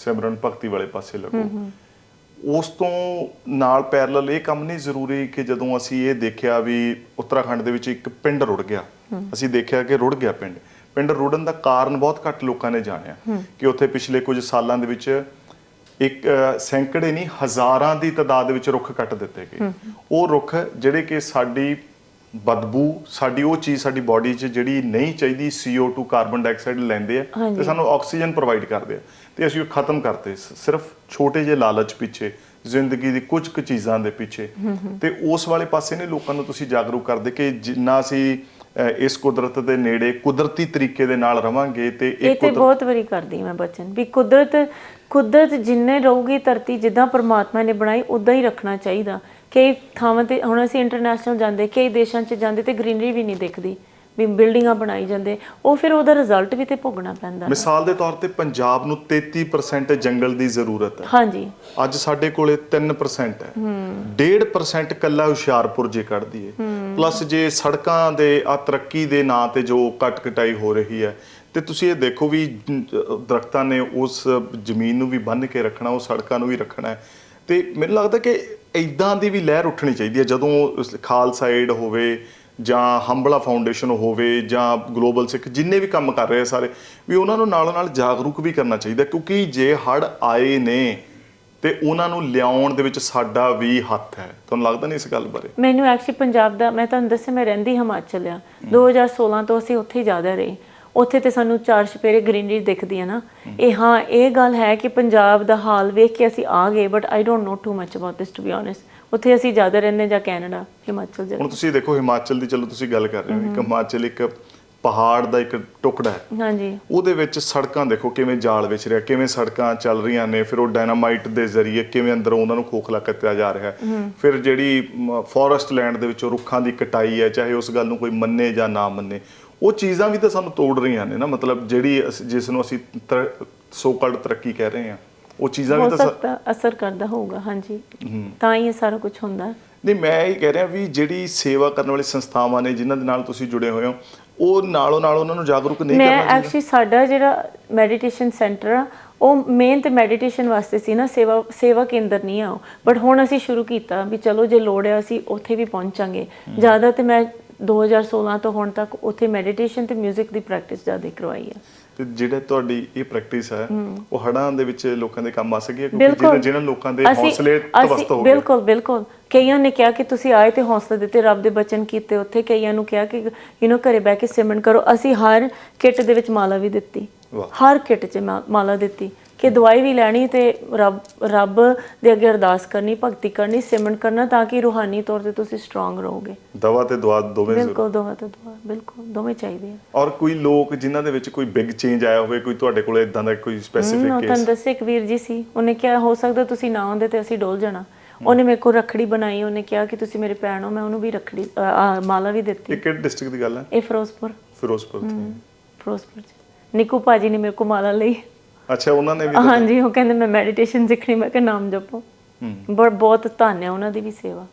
ਸਿਮਰਨ ਭਗਤੀ ਵਾਲੇ ਪਾਸੇ ਲੱਗੋ। ਉਸ ਤੋਂ ਨਾਲ ਪੈਰਲਲ ਇਹ ਕੰਮ ਨਹੀਂ ਜ਼ਰੂਰੀ ਕਿ ਜਦੋਂ ਅਸੀਂ ਇਹ ਦੇਖਿਆ ਵੀ ਉੱਤਰਾਖੰਡ ਦੇ ਵਿੱਚ ਇੱਕ ਪਿੰਡ ਰੁੜ ਗਿਆ। ਅਸੀਂ ਦੇਖਿਆ ਕਿ ਰੁੜ ਗਿਆ ਪਿੰਡ। ਪਿੰਡ ਰੁੜਨ ਦਾ ਕਾਰਨ ਬਹੁਤ ਘੱਟ ਲੋਕਾਂ ਨੇ ਜਾਣਿਆ ਕਿ ਉੱਥੇ ਪਿਛਲੇ ਕੁਝ ਸਾਲਾਂ ਦੇ ਵਿੱਚ ਇੱਕ ਸੈਂਕੜੇ ਨਹੀਂ ਹਜ਼ਾਰਾਂ ਦੀ ਤਾਦਾਦ ਦੇ ਵਿੱਚ ਰੁੱਖ ਕੱਟ ਦਿੱਤੇ ਗਏ। ਉਹ ਰੁੱਖ ਜਿਹੜੇ ਕਿ ਸਾਡੀ ਬਦਬੂ ਸਾਡੀ ਉਹ ਚੀਜ਼ ਸਾਡੀ ਬਾਡੀ 'ਚ ਜਿਹੜੀ ਨਹੀਂ ਚਾਹੀਦੀ CO2 ਕਾਰਬਨ ਡਾਈਆਕਸਾਈਡ ਲੈਂਦੇ ਆ ਤੇ। ਸਾਨੂੰ ਆਕਸੀਜਨ ਪ੍ਰੋਵਾਈਡ ਕਰਦੇ ਆ। ਤੇ ਅਸੀਂ ਉਹ ਖਤਮ ਕਰਤੇ। ਸਿਰਫ ਛੋਟੇ ਜਿਹੇ ਲਾਲਚ ਪਿੱਛੇ ਜ਼ਿੰਦਗੀ ਦੀ ਕੁਝ ਕੁ ਚੀਜ਼ਾਂ ਦੇ ਪਿੱਛੇ। ਤੇ ਉਸ ਵਾਲੇ ਪਾਸੇ ਨੇ ਲੋਕਾਂ ਨੂੰ ਤੁਸੀਂ ਜਾਗਰੂਕ ਕਰਦੇ ਕਿ ਜਿੰਨਾ ਅਸੀਂ ਇਸ ਕੁਦਰਤ ਦੇ ਨੇੜੇ ਕੁਦਰਤੀ ਤਰੀਕੇ ਦੇ ਨਾਲ ਰਵਾਂਗੇ ਤੇ ਇਹ ਤੇ ਕੁਦਰਤ ਬਹੁਤ ਵਾਰੀ ਕਰਦੀ ਮੈਂ ਬਚਨ ਵੀ ਕੁਦਰਤ ਕੁਦਰਤ ਜਿੰਨੇ ਰਹੂਗੀ ਧਰਤੀ ਜਿੱਦਾਂ ਪਰਮਾਤਮਾ ਨੇ ਬਣਾਈ ਉਦਾਂ ਹੀ ਰੱਖਣਾ ਚਾਹੀਦਾ। ਕਈ ਥਾਵਾਂ ਤੇ ਹੁਣ ਅਸੀਂ ਇੰਟਰਨੈਸ਼ਨਲ ਜਾਂਦੇ ਕਈ ਦੇਸ਼ਾਂ 'ਚ ਜਾਂਦੇ ਤੇ ਗ੍ਰੀਨਰੀ ਵੀ ਨਹੀਂ ਦਿਖਦੀ। ਵੀ ਬਿਲਡਿੰਗਾਂ ਬਣਾਈ ਜਾਂਦੇ ਉਹ ਫਿਰ ਉਹਦਾ ਰਿਜ਼ਲਟ ਵੀ ਤੇ ਭੋਗਣਾ ਪੈਂਦਾ। ਮਿਸਾਲ ਦੇ ਤੌਰ ਤੇ ਪੰਜਾਬ ਨੂੰ 33% ਜੰਗਲ ਦੀ ਜ਼ਰੂਰਤ ਹੈ। ਹਾਂਜੀ। ਅੱਜ ਸਾਡੇ ਕੋਲੇ 3% ਹੈ। 1.5% ਕੱਲਾ ਹੁਸ਼ਿਆਰਪੁਰ ਜੇ ਕੱਢ ਦਈਏ ਪਲੱਸ ਜੇ ਸੜਕਾਂ ਦੇ ਆ ਤਰੱਕੀ ਦੇ ਨਾਂ ਤੇ ਜੋ ਕੱਟ ਕਟਾਈ ਹੋ ਰਹੀ ਹੈ ਤੇ ਤੁਸੀਂ ਇਹ ਦੇਖੋ ਵੀ ਦਰਖਤਾਂ ਨੇ ਉਸ ਜ਼ਮੀਨ ਨੂੰ ਵੀ ਬੰਨ ਕੇ ਰੱਖਣਾ ਉਹ ਸੜਕਾਂ ਨੂੰ ਵੀ ਰੱਖਣਾ ਹੈ। ਤੇ ਮੈਨੂੰ ਲੱਗਦਾ ਕਿ ਇਦਾਂ ਦੀ ਵੀ ਲਹਿਰ ਉੱਠਣੀ ਚਾਹੀਦੀ ਹੈ। ਜਦੋਂ ਉਸ ਖਾਲਸਾ ਏਡ ਹੋਵੇ ਜਾਂ ਹੰਬਲਾ ਫਾਊਂਡੇਸ਼ਨ ਹੋਵੇ ਜਾਂ ਗਲੋਬਲ ਸਿੱਖ ਜਿੰਨੇ ਵੀ ਕੰਮ ਕਰ ਰਹੇ ਆ ਸਾਰੇ ਵੀ ਉਹਨਾਂ ਨੂੰ ਨਾਲੋਂ ਨਾਲ ਜਾਗਰੂਕ ਵੀ ਕਰਨਾ ਚਾਹੀਦਾ ਕਿਉਂਕਿ ਜੇ ਹੜ ਆਏ ਨੇ ਤੇ ਉਹਨਾਂ ਨੂੰ ਲਿਆਉਣ ਦੇ ਵਿੱਚ ਸਾਡਾ ਵੀ ਹੱਥ ਹੈ। ਤੁਹਾਨੂੰ ਲੱਗਦਾ ਨਹੀਂ ਇਸ ਗੱਲ ਬਾਰੇ? ਮੈਨੂੰ ਐਕਚੁਅਲੀ ਪੰਜਾਬ ਦਾ ਮੈਂ ਤੁਹਾਨੂੰ ਦੱਸਿਆ ਮੈਂ ਰਹਿੰਦੀ ਹਿਮਾਚਲ ਆ। 2016 ਤੋਂ ਅਸੀਂ ਉੱਥੇ ਹੀ ਜ਼ਿਆਦਾ ਰਹੇ। ਉੱਥੇ ਤੇ ਸਾਨੂੰ ਚਾਰ ਛਪੇਰੇ ਗ੍ਰੀਨਰੀ ਦਿਖਦੀ ਹੈ ਨਾ। ਇਹ ਹਾਂ ਇਹ ਗੱਲ ਹੈ ਕਿ ਪੰਜਾਬ ਦਾ ਹਾਲ ਵੇਖ ਕੇ ਅਸੀਂ ਆ ਗਏ but I don't know too much about this to be honest ਉੱਥੇ ਅਸੀਂ ਜ਼ਿਆਦਾ ਰਹਿੰਦੇ ਜਾਂ ਕੈਨੇਡਾ ਹਿਮਾਚਲ ਜਾਂ ਹੁਣ ਤੁਸੀਂ ਦੇਖੋ ਹਿਮਾਚਲ ਦੀ ਚਲੋ ਤੁਸੀਂ ਗੱਲ ਕਰ ਰਹੇ ਹੋ ਇੱਕ ਹਿਮਾਚਲ ਇੱਕ ਪਹਾੜ ਦਾ ਇੱਕ ਟੁਕੜਾ ਹੈ। ਹਾਂਜੀ। ਉਹਦੇ ਵਿੱਚ ਸੜਕਾਂ ਦੇਖੋ ਕਿਵੇਂ ਜਾਲ ਵਿਚ ਰਿਹਾ ਕਿਵੇਂ ਸੜਕਾਂ ਚੱਲ ਰਹੀਆਂ ਨੇ ਫਿਰ ਉਹ ਡਾਇਨਾਮਾਈਟ ਦੇ ਜ਼ਰੀਏ ਕਿਵੇਂ ਅੰਦਰ ਉਹਨਾਂ ਨੂੰ ਖੋਖਲਾ ਕੀਤਾ ਜਾ ਰਿਹਾ ਹੈ। ਫਿਰ ਜਿਹੜੀ ਫੋਰੈਸਟ ਲੈਂਡ ਦੇ ਵਿੱਚੋਂ ਰੁੱਖਾਂ ਦੀ ਕਟਾਈ ਹੈ ਚਾਹੇ ਉਸ ਗੱਲ ਨੂੰ ਕੋਈ ਮੰਨੇ ਜਾਂ ਨਾ ਮੰਨੇ ਉਹ ਚੀਜ਼ਾਂ ਵੀ ਤਾਂ ਸਾਨੂੰ ਤੋੜ ਰਹੀਆਂ ਨੇ ਨਾ ਮਤਲਬ ਜਿਹੜੀ ਜਿਸ ਨੂੰ ਅਸੀਂ ਸੋ ਕਾਲਡ ਤਰੱਕੀ ਕਹਿ ਰਹੇ ਹਾਂ। ਉਹ ਚੀਜ਼ਾਂ ਹੋ ਵੀ ਤਾਂ ਸ- ਸਕਦਾ ਅਸਰ ਕਰਦਾ ਹੋਊਗਾ ਹਾਂਜੀ। ਤਾਂ ਹੀ ਇਹ ਸਾਰਾ ਕੁਝ ਹੁੰਦਾ। ਹੈ। ਨਹੀਂ ਮੈਂ ਇਹ ਕਹਿ ਰਿਹਾ ਵੀ ਜਿਹੜੀ ਸੇਵਾ ਕਰਨ ਵਾਲੀ ਸੰਸਥਾਵਾਂ ਨੇ ਜਿਨ੍ਹਾਂ ਦੇ ਨਾਲ ਤੁਸੀਂ ਜੁੜੇ ਹੋਏ ਹੋ ਉਹ ਨਾਲੋਂ ਨਾਲ ਉਹਨਾਂ ਨੂੰ ਜਾਗਰੂਕ ਨਹੀਂ ਮੈਂ ਕਰਨਾ ਚਾਹੀਦਾ। ਐਕਚੁਅਲੀ ਸਾਡਾ ਜਿਹੜਾ ਮੈਡੀਟੇਸ਼ਨ ਸੈਂਟਰ ਆ ਉਹ ਮੇਨ ਤੇ ਮੈਡੀਟੇਸ਼ਨ ਵਾਸਤੇ ਸੀ ਨਾ ਸੇਵਾ ਸੇਵਾ ਕੇਂਦਰ ਨਹੀਂ ਆ ਬਟ ਹੁਣ ਅਸੀਂ ਸ਼ੁਰੂ ਕੀਤਾ ਵੀ ਚਲੋ ਜੇ ਲੋੜ ਹੈ ਅਸੀਂ ਉੱਥੇ ਵੀ ਪਹੁੰਚਾਂਗੇ। ਜ਼ਿਆਦਾ ਤੇ ਮੈਂ 2016 ਤੋਂ ਹੁਣ ਤੱਕ ਉੱਥੇ ਮੈਡੀਟੇਸ਼ਨ ਤੇ 뮤직 ਦੀ ਪ੍ਰੈਕਟਿਸ ਜ਼ਿਆਦਾ ਕਰਵਾਈ ਹੈ ਤੇ ਜਿਹੜਾ ਤੁਹਾਡੀ ਇਹ ਪ੍ਰੈਕਟਿਸ ਹੈ ਉਹ ਹੜਾਂ ਦੇ ਵਿੱਚ ਲੋਕਾਂ ਦੇ ਕੰਮ ਆ ਸਕੀ ਹੈ ਕਿਉਂਕਿ ਜਿਹਨਾਂ ਲੋਕਾਂ ਦੇ ਹੌਸਲੇ ਤਵਸਤ ਹੋ ਗਏ। ਬਿਲਕੁਲ ਬਿਲਕੁਲ। ਕਈਆਂ ਨੇ ਕਿਹਾ ਕਿ ਤੁਸੀਂ ਆਏ ਤੇ ਹੌਸਲਾ ਦਿੱਤੇ ਰੱਬ ਦੇ ਬਚਨ ਕੀਤੇ ਉੱਥੇ। ਕਈਆਂ ਨੂੰ ਕਿਹਾ ਕਿ ਯੂ نو ਘਰੇ ਬਹਿ ਕੇ ਸਿਮਰਨ ਕਰੋ। ਅਸੀਂ ਹਰ ਕਿੱਟ ਦੇ ਵਿੱਚ ਮਾਲਾ ਵੀ ਦਿੱਤੀ। ਹਰ ਕਿੱਟ 'ਚ ਮਾਲਾ ਦਿੱਤੀ। ਕਿ ਦਵਾਈ ਵੀ ਲੈਣੀ ਤੇ ਰੱਬ ਰੱਬ ਦੇ ਅੱਗੇ ਅਰਦਾਸ ਕਰਨੀ ਭਗਤੀ ਕਰਨੀ ਸਿਮਰਨ ਕਰਨਾ ਤਾਂ ਕਿ ਰੂਹਾਨੀ ਤੌਰ ਤੇ ਤੁਸੀਂ ਸਟਰੋਂਗ ਰਹੋਗੇ। ਦਵਾ ਤੇ ਦੁਆ ਦੋਵੇਂ ਬਿਲਕੁਲ ਦੋਵਾਂ ਤੋਂ ਦੁਆ ਬਿਲਕੁਲ ਦੋਵੇਂ ਚਾਹੀਦੇ ਆ ਔਰ ਕੋਈ ਲੋਕ ਜਿਨ੍ਹਾਂ ਦੇ ਵਿੱਚ ਕੋਈ ਬਿਗ ਚੇਂਜ ਆਇਆ ਹੋਵੇ ਕੋਈ ਤੁਹਾਡੇ ਕੋਲ ਇਦਾਂ ਦਾ ਕੋਈ ਸਪੈਸੀਫਿਕ ਕੇਸ ਤੁਹਾਨੂੰ ਇੱਕ ਵੀਰ ਜੀ ਸੀ ਉਹਨੇ ਕਿਹਾ ਹੋ ਸਕਦਾ ਤੁਸੀਂ ਨਾ ਆਉਂਦੇ ਤੇ ਅਸੀਂ ਡੋਲ ਜਾਣਾ। ਉਹਨੇ ਮੇਰੇ ਕੋਲ ਰੱਖੜੀ ਬਣਾਈ ਉਹਨੇ ਕਿਹਾ ਕਿ ਤੁਸੀਂ ਮੇਰੇ ਭੈਣ ਹੋ ਮੈਂ ਉਹਨੂੰ ਵੀ ਰੱਖੜੀ ਮਾਲਾ ਵੀ ਦਿੱਤੀ। ਇਹ ਕਿਹੜੇ ਡਿਸਟ੍ਰਿਕਟ ਦੀ ਗੱਲ ਹੈ? ਇਹ ਫਿਰੋਜ਼ਪੁਰ। ਫਿਰੋਜ਼ਪੁਰ ਦੀ ਫਿਰੋਜ਼ਪੁਰ ਨਿੱਕੂ ਭਾਜੀ ਨੇ ਮੇਰੇ ਕੋਲ ਮਾਲਾ ਲਈ। ਅੱਛਾ ਉਹਨਾਂ ਨੇ ਵੀ ਹਾਂਜੀ ਉਹ ਕਹਿੰਦੇ ਮੈਂ ਮੈਡੀਟੇਸ਼ਨ ਸਿੱਖਣੀ ਮੈਂ ਕਿਹਾ ਨਾਮ ਜਪੋ। ਬੜ ਬਹੁਤ ਧੰਨ ਹੈ ਉਹਨਾਂ ਦੀ ਵੀ ਸੇਵਾ।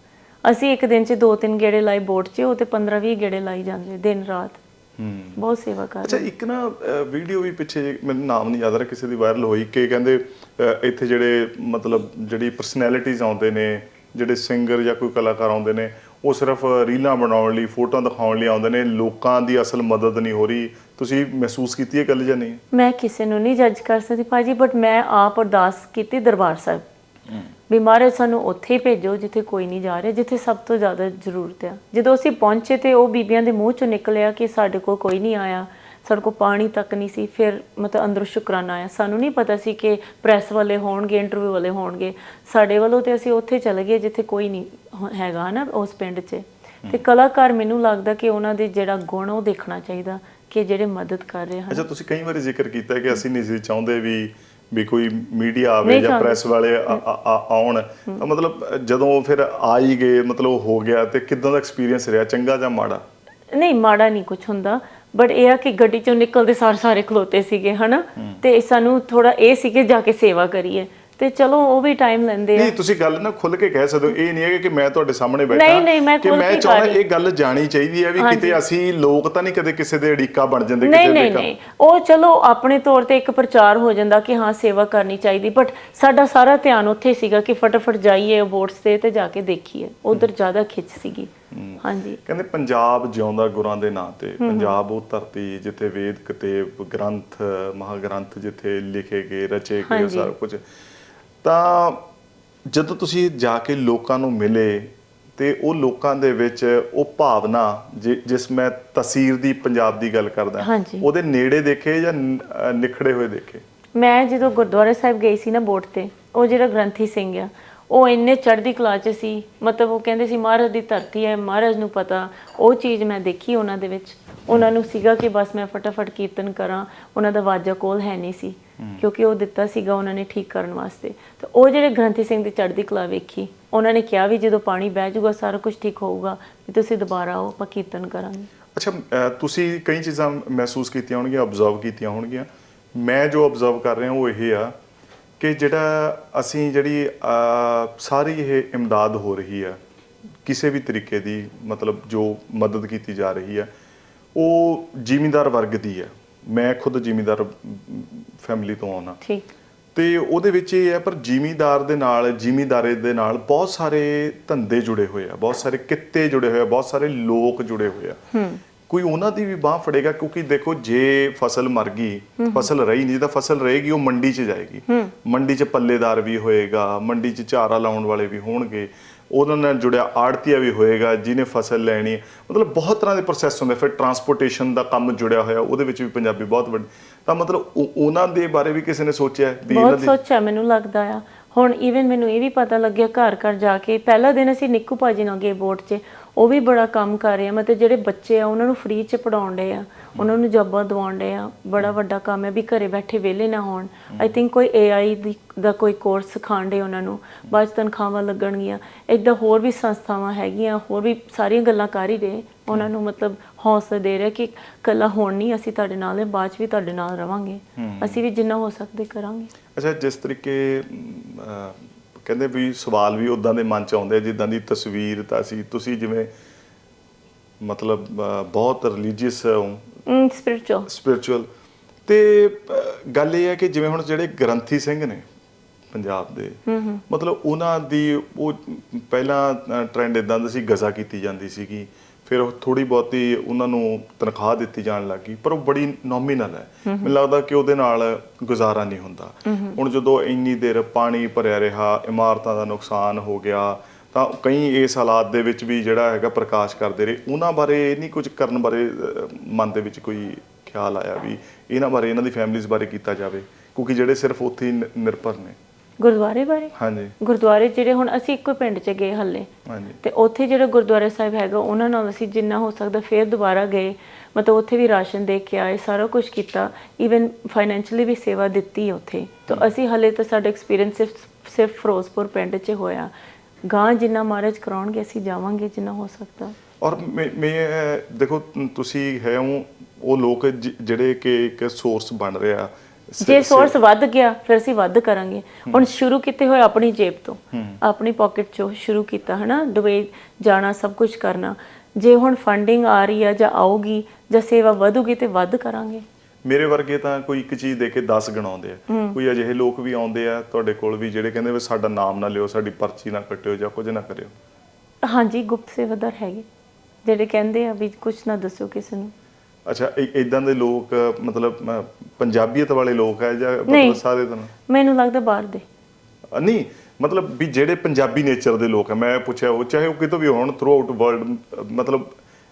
ਅਸੀਂ ਇੱਕ ਦਿਨ ਚ ਦੋ ਤਿੰਨ ਗੇੜੇ ਲਾਈ ਬੋਟ 'ਚ ਉਹ ਤੇ 15 20 ਗੇੜੇ ਲਾਈ ਜਾਂਦੇ ਦਿਨ ਰਾਤ। ਹੂੰ। ਬਹੁਤ ਸੇਵਾ ਕਰ ਅੱਛਾ ਇੱਕ ਨਾ ਵੀਡੀਓ ਵੀ ਪਿੱਛੇ ਮੈਨੂੰ ਨਾਮ ਨਹੀਂ ਯਾਦ ਆ ਰਿਹਾ ਕਿਸੇ ਦੀ ਵਾਇਰਲ ਹੋਈ ਕਿ ਕਹਿੰਦੇ ਇੱਥੇ ਜਿਹੜੇ ਮਤਲਬ ਜਿਹੜੀ ਪਰਸਨੈਲਿਟੀਜ਼ ਆਉਂਦੇ ਨੇ ਜਿਹੜੇ ਸਿੰਗਰ ਜਾਂ ਕੋਈ ਕਲਾਕਾਰ ਆਉਂਦੇ ਨੇ ਉਹ ਸਿਰਫ ਰੀਲਾਂ ਬਣਾਉਣ ਲਈ ਫੋਟੋਆਂ ਦਿਖਾਉਣ ਲਈ ਆਉਂਦੇ ਨੇ ਲੋਕਾਂ ਦੀ ਅਸਲ ਮਦਦ ਨਹੀਂ ਹੋ ਰਹੀ ਤੁਸੀਂ ਮਹਿਸੂਸ ਕੀਤੀ ਇਹ ਗੱਲ ਜਾਂ ਨਹੀਂ? ਮੈਂ ਕਿਸੇ ਨੂੰ ਨਹੀਂ ਜੱਜ ਕਰ ਸਕਦੀ ਭਾਜੀ ਬਟ ਮੈਂ ਆਪ ਅਰਦਾਸ ਕੀਤੀ ਦਰਬਾਰ ਸਾਹਿਬ। ਵੀ ਮਹਾਰਾਜ ਸਾਨੂੰ ਉੱਥੇ ਹੀ ਭੇਜੋ ਜਿੱਥੇ ਕੋਈ ਨਹੀਂ ਜਾ ਰਿਹਾ ਜਿੱਥੇ ਸਭ ਤੋਂ ਜ਼ਿਆਦਾ ਜ਼ਰੂਰਤ ਆ। ਜਦੋਂ ਅਸੀਂ ਪਹੁੰਚੇ ਤੇ ਉਹ ਬੀਬੀਆਂ ਦੇ ਮੂੰਹ ਚੋਂ ਨਿਕਲਿਆ ਕਿ ਸਾਡੇ ਕੋਲ ਕੋਈ ਨਹੀਂ ਆਇਆ ਸਾਡੇ ਕੋਲ ਪਾਣੀ ਤੱਕ ਨਹੀਂ ਸੀ ਫਿਰ ਮਤਲਬ ਅੰਦਰੋਂ ਸ਼ੁਕਰਾਨਾ ਆਇਆ। ਸਾਨੂੰ ਨਹੀਂ ਪਤਾ ਸੀ ਕਿ ਪ੍ਰੈਸ ਵਾਲੇ ਹੋਣਗੇ ਇੰਟਰਵਿਊ ਵਾਲੇ ਹੋਣਗੇ। ਸਾਡੇ ਵੱਲੋਂ ਤੇ ਅਸੀਂ ਉੱਥੇ ਚਲੇ ਗਏ ਜਿੱਥੇ ਕੋਈ ਨਹੀਂ ਹੋ- ਹੈਗਾ ਨਾ ਉਸ ਪਿੰਡ 'ਚ। ਤੇ ਕਲਾਕਾਰ ਮੈਨੂੰ ਲੱਗਦਾ ਕਿ ਉਹਨਾਂ ਦੇ ਜਿਹੜਾ ਗੁਣ ਉਹ ਦੇਖਣਾ ਚਾਹੀਦਾ। ਕਿ ਜਿਹੜੇ ਮਦਦ ਕਰ ਰਹੇ ਹਨ। ਅੱਛਾ ਤੁਸੀਂ ਕਈ ਵਾਰੀ ਜ਼ਿਕਰ ਕੀਤਾ ਕਿ ਅਸੀਂ ਨਹੀਂ ਸੀ ਚਾਹੁੰਦੇ ਵੀ ਵੀ ਕੋਈ ਮੀਡੀਆ ਆਵੇ ਜਾਂ। ਪ੍ਰੈਸ ਵਾਲੇ ਆਉਣ। ਤਾਂ ਮਤਲਬ ਜਦੋਂ ਫਿਰ ਆ ਹੀ ਗਏ ਮਤਲਬ ਹੋ ਗਿਆ ਤੇ ਕਿਦਾਂ ਦਾ ਐਕਸਪੀਰੀਅੰਸ ਰਿਹਾ? ਚੰਗਾ ਜਾਂ ਮਾੜਾ? ਨਹੀਂ ਮਾੜਾ ਨਹੀਂ ਕੁਝ ਹੁੰਦਾ। ਬਟ ਇਹ ਆ ਕਿ ਗੱਡੀ ਚੋਂ ਨਿਕਲਦੇ ਸਾਰ ਸਾਰੇ ਖਲੋਤੇ ਸੀਗੇ ਹਨਾ? ਤੇ ਸਾਨੂੰ ਥੋੜਾ ਇਹ ਸੀ ਕਿ ਜਾ ਕੇ ਸੇਵਾ ਕਰੀਏ। ਤੇ ਚਲੋ ਉਹ ਵੀ ਟਾਈਮ ਲੈਂਦੇ ਆ। ਨਹੀਂ ਤੁਸੀਂ ਗੱਲ ਨਾ ਖੁੱਲ ਕੇ ਕਹਿ ਸਕਦੇ ਹੋ। ਇਹ ਨਹੀਂ ਹੈ ਕਿ ਮੈਂ ਤੁਹਾਡੇ ਸਾਹਮਣੇ ਬੈਠਾ ਨਹੀਂ, ਨਹੀਂ, ਮੈਂ ਕਿ ਖੁੱਲ੍ਹ ਮੈਂ ਕੇ ਚਾਹੁੰਦਾ ਕਰ ਰਹੀ। ਇਹ ਗੱਲ ਜਾਣੀ ਚਾਹੀਦੀ ਹੈ ਵੀ। ਕਿਤੇ ਅਸੀਂ ਲੋਕ ਤਾਂ ਨਹੀਂ ਕਦੇ ਕਿਸੇ ਦੇ ਅੜੀਕਾ ਬਣ ਜਾਂਦੇ ਨਹੀਂ ਨਹੀਂ ਨਹੀਂ। ਉਹ ਚਲੋ ਆਪਣੇ ਤੌਰ ਤੇ ਇੱਕ ਪ੍ਰਚਾਰ ਹੋ ਜਾਂਦਾ ਕਿ ਹਾਂ ਸੇਵਾ ਕਰਨੀ ਚਾਹੀਦੀ ਬਟ ਸਾਡਾ ਸਾਰਾ ਧਿਆਨ ਉੱਥੇ ਸੀਗਾ ਕਿ ਫਟਾਫਟ ਜਾਈਏ ਬੋਰਡਸ ਤੇ ਤੇ ਜਾ ਕੇ ਦੇਖੀਏ। ਉਧਰ ਜ਼ਿਆਦਾ ਖਿੱਚ ਸੀਗੀ। ਹਾਂਜੀ। ਕਹਿੰਦੇ ਪੰਜਾਬ ਜਿਉਂਦਾ ਗੁਰਾਂ ਦੇ ਨਾਂ ਤੇ। ਪੰਜਾਬ ਉਹ ਧਰਤੀ ਜਿੱਥੇ ਵੇਦ ਕਿਤਾਬ ਗ੍ਰੰਥ ਮਹਾਗ੍ਰੰਥ ਜਿੱਥੇ ਲਿਖੇ ਗਏ ਰਚੇ ਗਏ ਹਾਂਜੀ। ਸਾਰਾ ਕੁਝ। ਤਾਂ ਜਦੋਂ ਤੁਸੀਂ ਜਾ ਕੇ ਲੋਕਾਂ ਨੂੰ ਮਿਲੇ ਤੇ ਉਹ ਲੋਕਾਂ ਦੇ ਵਿੱਚ ਉਹ ਭਾਵਨਾ ਜਿ- ਜਿਸ ਮੈਂ ਤਸਵੀਰ ਦੀ ਪੰਜਾਬ ਦੀ ਗੱਲ ਕਰਦਾ ਹਾਂਜੀ। ਉਹਦੇ ਨੇੜੇ ਦੇਖੇ ਜਾਂ ਨ- ਨਿਖੜੇ ਹੋਏ ਦੇਖੇ ਮੈਂ ਜਦੋਂ ਗੁਰਦੁਆਰਾ ਸਾਹਿਬ ਗਈ ਸੀ ਨਾ ਬੋਟ ਤੇ ਉਹ ਜਿਹੜਾ ਗ੍ਰੰਥੀ ਸਿੰਘ ਆ ਉਹ ਇੰਨੇ ਚੜ੍ਹਦੀ ਕਲਾ 'ਚ ਸੀ ਮਤਲਬ ਉਹ ਕਹਿੰਦੇ ਸੀ ਮਹਾਰਾਜ ਦੀ ਧਰਤੀ ਹੈ ਮਹਾਰਾਜ ਨੂੰ ਪਤਾ ਉਹ ਚੀਜ਼ ਮੈਂ ਦੇਖੀ ਉਹਨਾਂ ਦੇ ਵਿੱਚ। ਉਹਨਾਂ ਨੂੰ ਸੀਗਾ ਕਿ ਬਸ ਮੈਂ ਫਟਾਫਟ ਕੀਰਤਨ ਕਰਾਂ ਉਹਨਾਂ ਦਾ ਵਾਜਾ ਕੋਲ ਹੈ ਨਹੀਂ ਸੀ ਕਿਉਂਕਿ ਉਹ ਦਿੱਤਾ ਸੀਗਾ ਉਹਨਾਂ ਨੇ ਠੀਕ ਕਰਨ ਵਾਸਤੇ। ਤੇ ਉਹ ਜਿਹੜੇ ਗ੍ਰੰਥੀ ਸਿੰਘ ਦੀ ਚੜ੍ਹਦੀ ਕਲਾ ਵੇਖੀ ਉਹਨਾਂ ਨੇ ਕਿਹਾ ਵੀ ਜਦੋਂ ਪਾਣੀ ਬਹਿ ਜਾਊਗਾ ਸਾਰਾ ਕੁਝ ਠੀਕ ਹੋਊਗਾ ਵੀ ਤੁਸੀਂ ਦੁਬਾਰਾ ਆਓ ਆਪਾਂ ਕੀਰਤਨ ਕਰਾਂਗੇ। ਅੱਛਾ ਤੁਸੀਂ ਕਈ ਚੀਜ਼ਾਂ ਮਹਿਸੂਸ ਕੀਤੀਆਂ ਹੋਣਗੀਆਂ ਆਬਜ਼ਰਵ ਕੀਤੀਆਂ ਹੋਣਗੀਆਂ। ਮੈਂ ਜੋ ਆਬਜ਼ਰਵ ਕਰ ਰਿਹਾ ਉਹ ਇਹ ਆ ਕਿ ਜਿਹੜਾ ਅਸੀਂ ਜਿਹੜੀ ਅਹ, ਸਾਰੀ ਇਹ ਇਮਦਾਦ ਹੋ ਰਹੀ ਆ ਕਿਸੇ ਵੀ ਤਰੀਕੇ ਦੀ ਮਤਲਬ ਜੋ ਮਦਦ ਕੀਤੀ ਜਾ ਰਹੀ ਆ ਉਹ ਜ਼ਿਮੀਂਦਾਰ ਵਰਗ ਦੀ ਆ ਮੈਂ ਖੁਦ ਜ਼ਿਮੀਂਦਾਰ ਫੈਮਿਲੀ ਤੋਂ ਆਉਣਾ ਠੀਕ। ਤੇ ਉਹਦੇ ਵਿੱਚ ਇਹ ਹੈ ਪਰ ਜ਼ਿਮੀਂਦਾਰ ਦੇ ਨਾਲ ਜ਼ਿਮੀਂਦਾਰੇ ਦੇ ਨਾਲ ਬਹੁਤ ਸਾਰੇ ਧੰਦੇ ਜੁੜੇ ਹੋਏ ਆ ਬਹੁਤ ਸਾਰੇ ਕਿੱਤੇ ਜੁੜੇ ਹੋਏ ਆ ਬਹੁਤ ਸਾਰੇ ਲੋਕ ਜੁੜੇ ਹੋਏ ਆ। ਕੋਈ ਉਹਨਾਂ ਦੀ ਵੀ ਬਾਹ ਫੜੇਗਾ ਕਿਉਂਕਿ ਦੇਖੋ ਜੇ ਫਸਲ ਮਰ ਗਈ ਫਸਲ ਰਹੀ ਨਹੀਂ ਤਾਂ ਫਸਲ ਰਹੇਗੀ ਉਹ ਮੰਡੀ 'ਚ ਜਾਏਗੀ। ਮੰਡੀ 'ਚ ਪੱਲੇਦਾਰ ਵੀ ਹੋਏਗਾ ਮੰਡੀ 'ਚ ਚਾਰਾ ਲਾਉਣ ਵਾਲੇ ਵੀ ਹੋਣਗੇ ਉਹਨਾਂ ਨਾਲ ਜੁੜਿਆ ਆੜਤੀਆ ਵੀ ਹੋਏਗਾ ਜਿਹਨੇ ਫਸਲ ਲੈਣੀ ਹੈ। ਮਤਲਬ ਬਹੁਤ ਤਰ੍ਹਾਂ ਦੇ ਪ੍ਰੋਸੈਸ ਹੁੰਦੇ ਫਿਰ ਟਰਾਂਸਪੋਰਟੇਸ਼ਨ ਦਾ ਕੰਮ ਜੁੜਿਆ ਹੋਇਆ ਉਹਦੇ ਵਿੱਚ ਵੀ ਪੰਜਾਬੀ ਬਹੁਤ ਵੱਡੇ ਤਾਂ ਮਤਲਬ ਉਹ- ਉਹਨਾਂ ਦੇ ਬਾਰੇ ਵੀ ਕਿਸੇ ਨੇ ਸੋਚਿਆ ਵੀ ਇਹਨਾਂ ਬਹੁਤ ਸੋਚਿਆ ਮੈਨੂੰ ਲੱਗਦਾ ਆ। ਹੁਣ ਈਵਨ ਮੈਨੂੰ ਇਹ ਵੀ ਪਤਾ ਲੱਗਿਆ ਘਰ ਘਰ ਜਾ ਕੇ ਪਹਿਲਾ ਦਿਨ ਅਸੀਂ ਨਿੱਕੂ ਭਾਜੀ ਨਾਲ ਗਏ ਬੋਰਡ 'ਚ ਉਹ ਵੀ ਬੜਾ ਕੰਮ ਕਰ ਰਹੇ ਆ। ਮਤਲਬ ਜਿਹੜੇ ਬੱਚੇ ਆ ਉਹਨਾਂ ਨੂੰ ਫ੍ਰੀ 'ਚ ਪੜਾਉਣ ਡੇ ਆ ਉਹਨਾਂ ਨੂੰ ਜੌਬਾਂ ਦਿਵਾਉਣ ਡੇ ਆ। ਬੜਾ ਵੱਡਾ ਕੰਮ ਹੈ ਵੀ ਘਰੇ ਬੈਠੇ ਵਿਹਲੇ ਨਾ ਹੋਣ। ਆਈ ਥਿੰਕ ਕੋਈ AI ਦੀ ਦਾ ਕੋਈ ਕੋਰਸ ਸਿਖਾਉਣ ਡੇ ਉਹਨਾਂ ਨੂੰ ਬਾਅਦ 'ਚ ਤਨਖਾਹਾਂ ਲੱਗਣਗੀਆਂ। ਏਦਾਂ ਹੋਰ ਵੀ ਸੰਸਥਾਵਾਂ ਹੈਗੀਆਂ ਹੋਰ ਵੀ ਸਾਰੀਆਂ ਗੱਲਾਂ ਕਰ ਹੀ ਰਹੇ। ਉਹਨਾਂ ਨੂੰ ਮਤਲਬ ਹੌਸਲਾ ਦੇ ਰਿਹਾ ਕਿ ਕੱਲਾ ਹੁਣ ਨਹੀਂ ਅਸੀਂ ਤੁਹਾਡੇ ਨਾਲ ਹੈ ਬਾਅਦ 'ਚ ਵੀ ਤੁਹਾਡੇ ਨਾਲ ਰਵਾਂਗੇ। ਅਸੀਂ ਵੀ ਜਿੰਨਾ ਹੋ ਸਕਦੇ ਕਰਾਂਗੇ। ਅੱਛਾ ਜਿਸ ਤਰੀਕੇ ਅਮ, ਅਹ, ਕਹਿੰਦੇ ਵੀ ਸਵਾਲ ਵੀ ਉਦਾਂ ਦੇ ਮਨ ਚ ਆਉਂਦੇ ਜਿੱਦਾਂ ਦੀ ਤਸਵੀਰ ਤਾਂ ਸੀ ਤੁਸੀਂ ਜਿਵੇਂ ਮਤਲਬ ਬਹੁਤ ਰਿਲੀਜੀਅਸ ਹੋ। ਸਪਿਰਚੁਅਲ ਸਪਿਰਚੁਅਲ ਤੇ ਗੱਲ ਇਹ ਹੈ ਕਿ ਜਿਵੇਂ ਹੁਣ ਜਿਹੜੇ ਗ੍ਰੰਥੀ ਸਿੰਘ ਨੇ ਪੰਜਾਬ ਦੇ ਮਤਲਬ ਉਹਨਾਂ ਦੀ ਉਹ ਪਹਿਲਾਂ ਟ੍ਰੈਂਡ ਇਦਾਂ ਦਾ ਸੀ ਗਜ਼ਾ ਕੀਤੀ ਜਾਂਦੀ ਸੀਗੀ। ਫਿਰ ਉਹ ਥੋੜੀ ਬਹੁਤੀ ਉਹਨਾਂ ਨੂੰ ਤਨਖਾਹ ਦਿੱਤੀ ਜਾਣ ਲੱਗੀ ਪਰ ਉਹ ਬੜੀ ਨੋਮੀਨਲ ਹੈ। ਮੈਨੂੰ ਲੱਗਦਾ ਕਿ ਉਹਦੇ ਨਾਲ ਗੁਜ਼ਾਰਾ ਨਹੀਂ ਹੁੰਦਾ। ਹੁਣ ਜਦੋਂ ਇੰਨੀ ਦੇਰ ਪਾਣੀ ਭਰਿਆ ਰਿਹਾ ਇਮਾਰਤਾਂ ਦਾ ਨੁਕਸਾਨ ਹੋ ਗਿਆ ਤਾਂ ਕਈ ਇਸ ਹਾਲਾਤ ਦੇ ਵਿੱਚ ਵੀ ਜਿਹੜਾ ਹੈਗਾ ਪ੍ਰਕਾਸ਼ ਕਰਦੇ ਰਹੇ। ਉਹਨਾਂ ਬਾਰੇ ਨਹੀਂ ਕੁਝ ਕਰਨ ਬਾਰੇ ਮਨ ਦੇ ਵਿੱਚ ਕੋਈ ਖਿਆਲ ਆਇਆ ਵੀ ਇਹਨਾਂ ਬਾਰੇ ਇਹਨਾਂ ਦੀ ਫੈਮਿਲੀਜ਼ ਬਾਰੇ ਕੀਤਾ ਜਾਵੇ ਕਿਉਂਕਿ ਜਿਹੜੇ ਸਿਰਫ ਉੱਥੇ ਹੀ ਨਿਰਭਰ ਨੇ। ਗੁਰਦੁਆਰੇ ਬਾਰੇ? ਹਾਂਜੀ। ਗੁਰਦੁਆਰੇ ਜਿਹੜੇ ਹੁਣ ਅਸੀਂ ਇੱਕੋ ਪਿੰਡ 'ਚ ਗਏ ਹੱਲੇ। ਹਾਂਜੀ। ਤੇ ਉੱਥੇ ਜਿਹੜਾ ਗੁਰਦੁਆਰਾ ਸਾਹਿਬ ਹੈਗਾ ਉਹਨਾਂ ਨਾਲ ਅਸੀਂ ਜਿੰਨਾ ਹੋ ਸਕਦਾ ਫੇਰ ਦੁਬਾਰਾ ਗਏ। ਮਤਲਬ ਉੱਥੇ ਵੀ ਰਾਸ਼ਨ ਦੇ ਕੇ ਆਏ ਸਾਰਾ ਕੁਝ ਕੀਤਾ। ਈਵਨ ਫਾਈਨੈਂਸ਼ੀਅਲੀ ਵੀ ਸੇਵਾ ਦਿੱਤੀ ਉੱਥੇ। ਤਾਂ ਅਸੀਂ ਹੱਲੇ ਤਾਂ ਸਾਡਾ ਐਕਸਪੀਰੀਅੰਸ ਸਿਰਫ ਸਿਰਫ ਫਿਰੋਜ਼ਪੁਰ ਪਿੰਡ 'ਚ ਹੋਇਆ। ਗਾਂ ਜਿੰਨਾ ਮਹਾਰਾਜ ਕਰਾਉਣਗੇ ਅਸੀਂ ਜਾਵਾਂਗੇ ਜਿੰਨਾ ਹੋ ਸਕਦਾ। ਔਰ ਮੈਂ ਦੇਖੋ ਤੁਸੀਂ ਹੈ ਉਹ ਲੋਕ ਜਿਹੜੇ ਕਿ ਇੱਕ ਸੋਰਸ ਬਣ ਰਿਹਾ। ਜੇ ਸੋਰਸ ਵੱਧ ਗਿਆ ਫਿਰ ਅਸੀਂ ਵੱਧ ਕਰਾਂਗੇ। ਹੁਣ ਸ਼ੁਰੂ ਕੀਤੇ ਹੋਏ ਆਪਣੀ ਜੇਬ ਤੋਂ ਆਪਣੀ ਪਾਕਟ ਚੋਂ ਸ਼ੁਰੂ ਕੀਤਾ ਹਨਾ? ਦੁਬਈ ਜਾਣਾ ਸਭ ਕੁਝ ਕਰਨਾ। ਜੇ ਹੁਣ ਫੰਡਿੰਗ ਆ ਰਹੀ ਆ ਜਾਂ ਆਊਗੀ ਜਾਂ ਸੇਵਾ ਵਧੂਗੀ ਤੇ ਵੱਧ ਕਰਾਂਗੇ। ਮੇਰੇ ਵਰਗੇ ਤਾਂ ਕੋਈ ਇੱਕ ਚੀਜ਼ ਦੇ ਕੇ 10 ਗਣਾਉਂਦੇ ਆ। ਕੋਈ ਅਜਿਹੇ ਲੋਕ ਵੀ ਆਉਂਦੇ ਆ ਤੁਹਾਡੇ ਕੋਲ ਵੀ ਜਿਹੜੇ ਕਹਿੰਦੇ ਵੀ ਸਾਡਾ ਨਾਮ ਨਾ ਲਿਓ ਸਾਡੀ ਪਰਚੀ ਨਾ ਕੱਟਿਓ ਜਾਂ ਕੁਝ ਨਾ ਕਰਿਓ। ਹਾਂਜੀ ਗੁਪਤ ਸੇਵਾਦਾਰ ਹੈਗੇ। ਜਿਹੜੇ ਕਹਿੰਦੇ ਆ ਵੀ ਕੁਝ ਨਾ ਦੱਸਿਓ ਕਿਸੇ ਨੂੰ। ਅੱਛਾ ਇਦਾਂ ਦੇ ਲੋਕ ਮਤਲਬ ਪੰਜਾਬੀਅਤ ਵਾਲੇ ਲੋਕ ਹੈ ਜਾਂ। ਮਤਲਬ ਸਾਰੇ ਤਾਂ ਮੈਨੂੰ ਲੱਗਦਾ ਬਾਹਰ ਦੇ। ਨਹੀਂ ਮਤਲਬ ਵੀ ਜਿਹੜੇ ਪੰਜਾਬੀ ਨੇਚਰ ਦੇ ਲੋਕ ਆ ਮੈਂ ਪੁੱਛਿਆ ਉਹ ਚਾਹੇ ਉਹ ਕਿਤੋਂ ਵੀ ਹੋਣ ਥਰੂ ਆਊਟ ਵਰਲਡ ਮਤਲਬ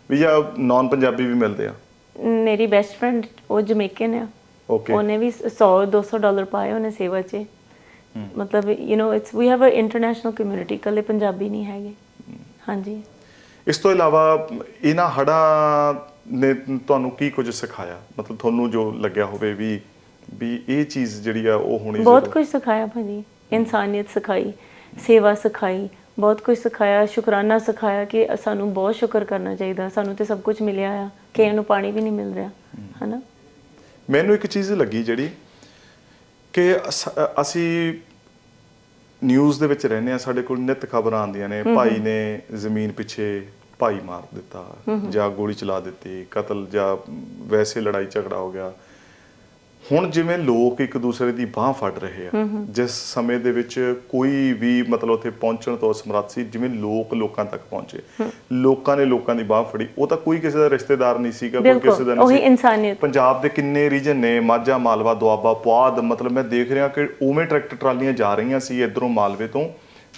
ਵੀ ਜਾਂ ਨਾਨ ਪੰਜਾਬੀ ਵੀ ਮਿਲਦੇ ਆ? ਮੇਰੀ ਬੈਸਟ ਫਰੈਂਡ ਉਹ ਜਮੇਕਨ ਆ। ਓਕੇ ਉਹਨੇ ਵੀ 100 200 ਡਾਲਰ ਪਾਏ ਉਹਨੇ ਸੇਵਾ 'ਚ। ਮਤਲਬ you know it's we have a international community ਕੱਲੇ ਪੰਜਾਬੀ ਨਹੀਂ ਹੈਗੇ। ਹਾਂਜੀ। ਇਸ ਤੋਂ ਇਲਾਵਾ ਇਹਨਾਂ ਹੜਾਂ ਨੇ ਤੁਹਾਨੂੰ ਕੀ ਕੁਝ ਸਿਖਾਇਆ? ਮਤਲਬ ਤੁਹਾਨੂੰ ਜੋ ਲੱਗਿਆ ਹੋਵੇ ਵੀ ਵੀ ਇਹ ਚੀਜ਼ ਜਿਹੜੀ ਆ ਉਹ ਹੋਣੀ ਬਹੁਤ ਕੁਝ ਸਿਖਾਇਆ ਭਾਜੀ। ਇਨਸਾਨੀਅਤ ਸਿਖਾਈ ਸੇਵਾ ਸਿਖਾਈ ਬਹੁਤ ਕੁਝ ਸਿਖਾਇਆ ਸ਼ੁਕਰਾਨਾ ਸਿਖਾਇਆ ਕਿ ਸਾਨੂੰ ਬਹੁਤ ਸ਼ੁਕਰ ਕਰਨਾ ਚਾਹੀਦਾ। ਸਾਨੂੰ ਤੇ ਸਭ ਕੁਝ ਮਿਲਿਆ ਆ। ਕਿ ਨੂੰ ਪਾਣੀ ਵੀ ਨਹੀਂ ਮਿਲ ਰਿਹਾ ਹਨਾ? ਮੈਨੂੰ ਇੱਕ ਚੀਜ਼ ਲੱਗੀ ਜਿਹੜੀ ਕਿ ਅਸੀਂ ਨਿਊਜ਼ ਦੇ ਵਿੱਚ ਰਹਿੰਦੇ ਆ ਸਾਡੇ ਕੋਲ ਨਿਤ ਖਬਰਾਂ ਆਉਂਦੀਆਂ ਨੇ ਭਾਈ ਨੇ ਜ਼ਮੀਨ ਪਿੱਛੇ ਭਾਈ ਮਾਰ ਦਿੱਤਾ ਜਾਂ ਗੋਲੀ ਚਲਾ ਦਿੱਤੀ ਕਤਲ ਜਾਂ ਵੈਸੇ ਲੜਾਈ ਝਗੜਾ ਹੋ ਗਿਆ। ਹੁਣ ਜਿਵੇਂ ਲੋਕ ਇੱਕ ਦੂਸਰੇ ਦੀ ਬਾਹ ਫੜ ਰਹੇ ਆ ਜਿਸ ਸਮੇਂ ਦੇ ਵਿੱਚ ਕੋਈ ਵੀ ਮਤਲਬ ਉੱਥੇ ਪਹੁੰਚਣ ਤੋਂ ਅਸਮਰੱਥ ਸੀ ਜਿਵੇਂ ਲੋਕ ਲੋਕਾਂ ਤੱਕ ਪਹੁੰਚੇ। ਲੋਕਾਂ ਨੇ ਲੋਕਾਂ ਦੀ ਬਾਹ ਫੜੀ। ਉਹ ਤਾਂ ਕੋਈ ਕਿਸੇ ਦਾ ਰਿਸ਼ਤੇਦਾਰ ਨਹੀਂ ਸੀਗਾ ਕੋਈ ਕਿਸੇ ਦਾ ਨਹੀਂ ਉਹੀ ਸੀ ਇਨਸਾਨੀਅਤ। ਪੰਜਾਬ ਦੇ ਕਿੰਨੇ ਰੀਜਨ ਨੇ ਮਾਝਾ ਮਾਲਵਾ ਦੁਆਬਾ ਪੁਆਧ ਮਤਲਬ ਮੈਂ ਦੇਖ ਰਿਹਾ ਕਿ ਉਵੇਂ ਟਰੈਕਟਰ ਟਰਾਲੀਆਂ ਜਾ ਰਹੀਆਂ ਸੀ ਇਧਰੋਂ ਮਾਲਵੇ ਤੋਂ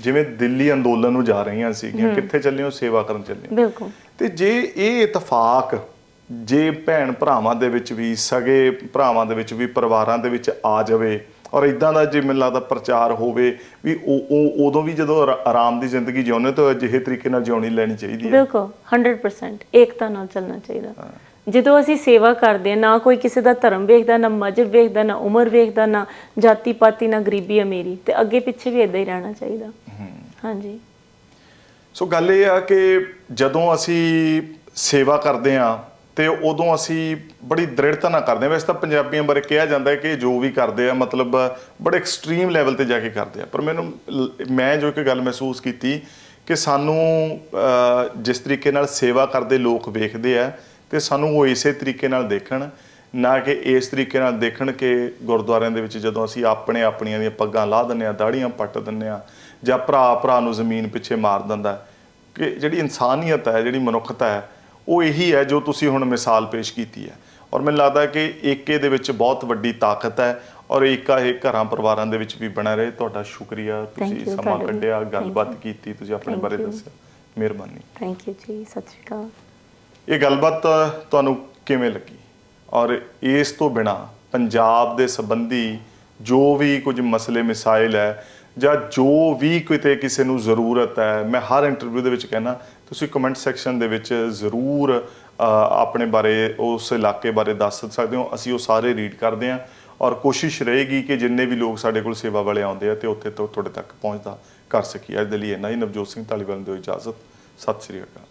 ਜਿਵੇਂ ਦਿੱਲੀ ਅੰਦੋਲਨ ਨੂੰ ਜਾ ਰਹੀਆਂ ਸੀਗੀਆਂ। ਕਿੱਥੇ ਚੱਲੇ ਹੋ? ਸੇਵਾ ਕਰਨ ਚੱਲੇ ਹੋ। ਬਿਲਕੁਲ। ਤੇ ਜੇ ਇਹ ਇਤਫਾਕ ਜੇ ਭੈਣ ਭਰਾਵਾਂ ਦੇ ਵਿੱਚ ਵੀ ਸਗੇ ਭਰਾਵਾਂ ਦੇ ਵਿੱਚ ਵੀ ਪਰਿਵਾਰਾਂ ਦੇ ਵਿੱਚ ਆ ਜਾਵੇ ਔਰ ਇਦਾਂ ਦਾ ਜੇ ਮੈਨੂੰ ਲੱਗਦਾ ਪ੍ਰਚਾਰ ਹੋਵੇ ਵੀ ਉਹ ਉਹ ਉਦੋਂ ਵੀ ਜਦੋਂ ਆਰਾ- ਆਰਾਮ ਦੀ ਜ਼ਿੰਦਗੀ ਜਿਉਂਦੇ ਤਾਂ ਅਜਿਹੇ ਤਰੀਕੇ ਨਾਲ ਜਿਉਣੀ ਲੈਣੀ ਚਾਹੀਦੀ ਹੈ। ਬਿਲਕੁਲ 100% ਏਕਤਾ ਨਾਲ ਚੱਲਣਾ ਚਾਹੀਦਾ। ਜਦੋਂ ਅਸੀਂ ਸੇਵਾ ਕਰਦੇ ਹਾਂ ਨਾ ਕੋਈ ਕਿਸੇ ਦਾ ਧਰਮ ਵੇਖਦਾ ਨਾ ਮਜ਼ਹਬ ਵੇਖਦਾ ਨਾ ਉਮਰ ਵੇਖਦਾ ਨਾ ਜਾਤੀ ਪਾਤੀ ਨਾ ਗਰੀਬੀ ਅਮੀਰੀ ਤੇ ਅੱਗੇ ਪਿੱਛੇ ਵੀ ਇਦਾਂ ਹੀ ਰਹਿਣਾ ਚਾਹੀਦਾ। ਹਾਂਜੀ। ਸੋ ਗੱਲ ਇਹ ਆ ਕਿ ਜਦੋਂ ਅਸੀਂ ਸੇਵਾ ਕਰਦੇ ਆ ਤੇ ਉਦੋਂ ਅਸੀਂ ਬੜੀ ਦ੍ਰਿੜਤਾ ਨਾਲ ਕਰਦੇ ਹਾਂ। ਵੈਸੇ ਤਾਂ ਪੰਜਾਬੀਆਂ ਬਾਰੇ ਕਿਹਾ ਜਾਂਦਾ ਹੈ ਕਿ ਜੋ ਵੀ ਕਰਦੇ ਆ, ਮਤਲਬ ਬੜੇ ਐਕਸਟ੍ਰੀਮ ਲੈਵਲ ਤੇ ਜਾ ਕੇ ਕਰਦੇ ਆ। ਪਰ ਮੈਨੂੰ ਲ- ਮੈਂ ਜੋ ਇੱਕ ਗੱਲ ਮਹਿਸੂਸ ਕੀਤੀ ਕਿ ਸਾਨੂੰ ਜਿਸ ਤਰੀਕੇ ਨਾਲ ਸੇਵਾ ਕਰਦੇ ਲੋਕ ਵੇਖਦੇ ਆ ਤੇ ਸਾਨੂੰ ਉਹ ਇਸੇ ਤਰੀਕੇ ਨਾਲ ਦੇਖਣ, ਨਾ ਕਿ ਇਸ ਤਰੀਕੇ ਨਾਲ ਦੇਖਣ ਕਿ ਗੁਰਦੁਆਰਿਆਂ ਦੇ ਵਿੱਚ ਜਦੋਂ ਅਸੀਂ ਆਪਣੇ ਆਪਣੀਆਂ ਦੀਆਂ ਪੱਗਾਂ ਲਾ ਦਿੰਨੇ ਆ ਦਾੜੀਆਂ ਪੱਟ ਦਿੰਨੇ ਆ ਜਾਂ ਭਰਾ ਭਰਾ ਨੂੰ ਜ਼ਮੀਨ ਪਿੱਛੇ ਮਾਰ ਦਿੰਦਾ ਕਿ ਜਿਹੜੀ ਇਨਸਾਨੀਅਤ ਹੈ, ਜਿਹੜੀ ਮਨੁੱਖਤਾ ਹੈ ਉਹ ਇਹੀ ਹੈ ਜੋ ਤੁਸੀਂ ਹੁਣ ਮਿਸਾਲ ਪੇਸ਼ ਕੀਤੀ ਹੈ। ਔਰ ਮੈਨੂੰ ਲੱਗਦਾ ਕਿ ਏਕੇ ਦੇ ਵਿੱਚ ਬਹੁਤ ਵੱਡੀ ਤਾਕਤ ਹੈ ਔਰ ਏਕਾ ਇਹ ਘਰਾਂ ਪਰਿਵਾਰਾਂ ਦੇ ਵਿੱਚ ਵੀ ਬਣਾ ਰਹੇ। ਤੁਹਾਡਾ ਸ਼ੁਕਰੀਆ। ਤੁਸੀਂ ਸਮਾਂ। ਕੱਢਿਆ ਗੱਲਬਾਤ. ਕੀਤੀ ਤੁਸੀਂ ਆਪਣੇ ਬਾਰੇ. ਦੱਸਿਆ। ਮਿਹਰਬਾਨੀ। ਥੈਂਕ ਯੂ ਜੀ ਸਤਿ ਸ਼੍ਰੀ ਅਕਾਲ। ਇਹ ਗੱਲਬਾਤ ਤੁਹਾਨੂੰ ਕਿਵੇਂ ਲੱਗੀ? ਔਰ ਇਸ ਤੋਂ ਬਿਨਾ ਪੰਜਾਬ ਦੇ ਸੰਬੰਧੀ ਜੋ ਵੀ ਕੁਝ ਮਸਲੇ ਮਿਸਾਈਲ ਹੈ ਜਾਂ ਜੋ ਵੀ ਕਿਤੇ ਕਿਸੇ ਨੂੰ ਜ਼ਰੂਰਤ ਹੈ ਮੈਂ ਹਰ ਇੰਟਰਵਿਊ ਦੇ ਵਿੱਚ ਕਹਿਣਾ ਤੁਸੀਂ ਕਮੈਂਟ ਸੈਕਸ਼ਨ ਦੇ ਵਿੱਚ ਜ਼ਰੂਰ ਆਪਣੇ ਬਾਰੇ, ਉਸ ਇਲਾਕੇ ਬਾਰੇ ਦੱਸ ਸਕਦੇ ਹੋ। ਅਸੀਂ ਉਹ ਸਾਰੇ ਰੀਡ ਕਰਦੇ ਹਾਂ ਔਰ ਕੋਸ਼ਿਸ਼ ਰਹੇਗੀ ਕਿ ਜਿੰਨੇ ਵੀ ਲੋਕ ਸਾਡੇ ਕੋਲ ਸੇਵਾ ਵਾਲੇ ਆਉਂਦੇ ਆ ਤੇ ਉੱਥੇ ਤੋਂ ਤੁਹਾਡੇ ਤੱਕ ਪਹੁੰਚਦਾ ਕਰ ਸਕੀਏ। ਅੱਜ ਦੇ ਲਈ ਇੰਨਾ ਹੀ। ਨਵਜੋਤ ਸਿੰਘ ਧਾਲੀਵਾਲ ਨੂੰ ਦਿਓ ਇਜਾਜ਼ਤ। ਸਤਿ ਸ੍ਰੀ ਅਕਾਲ।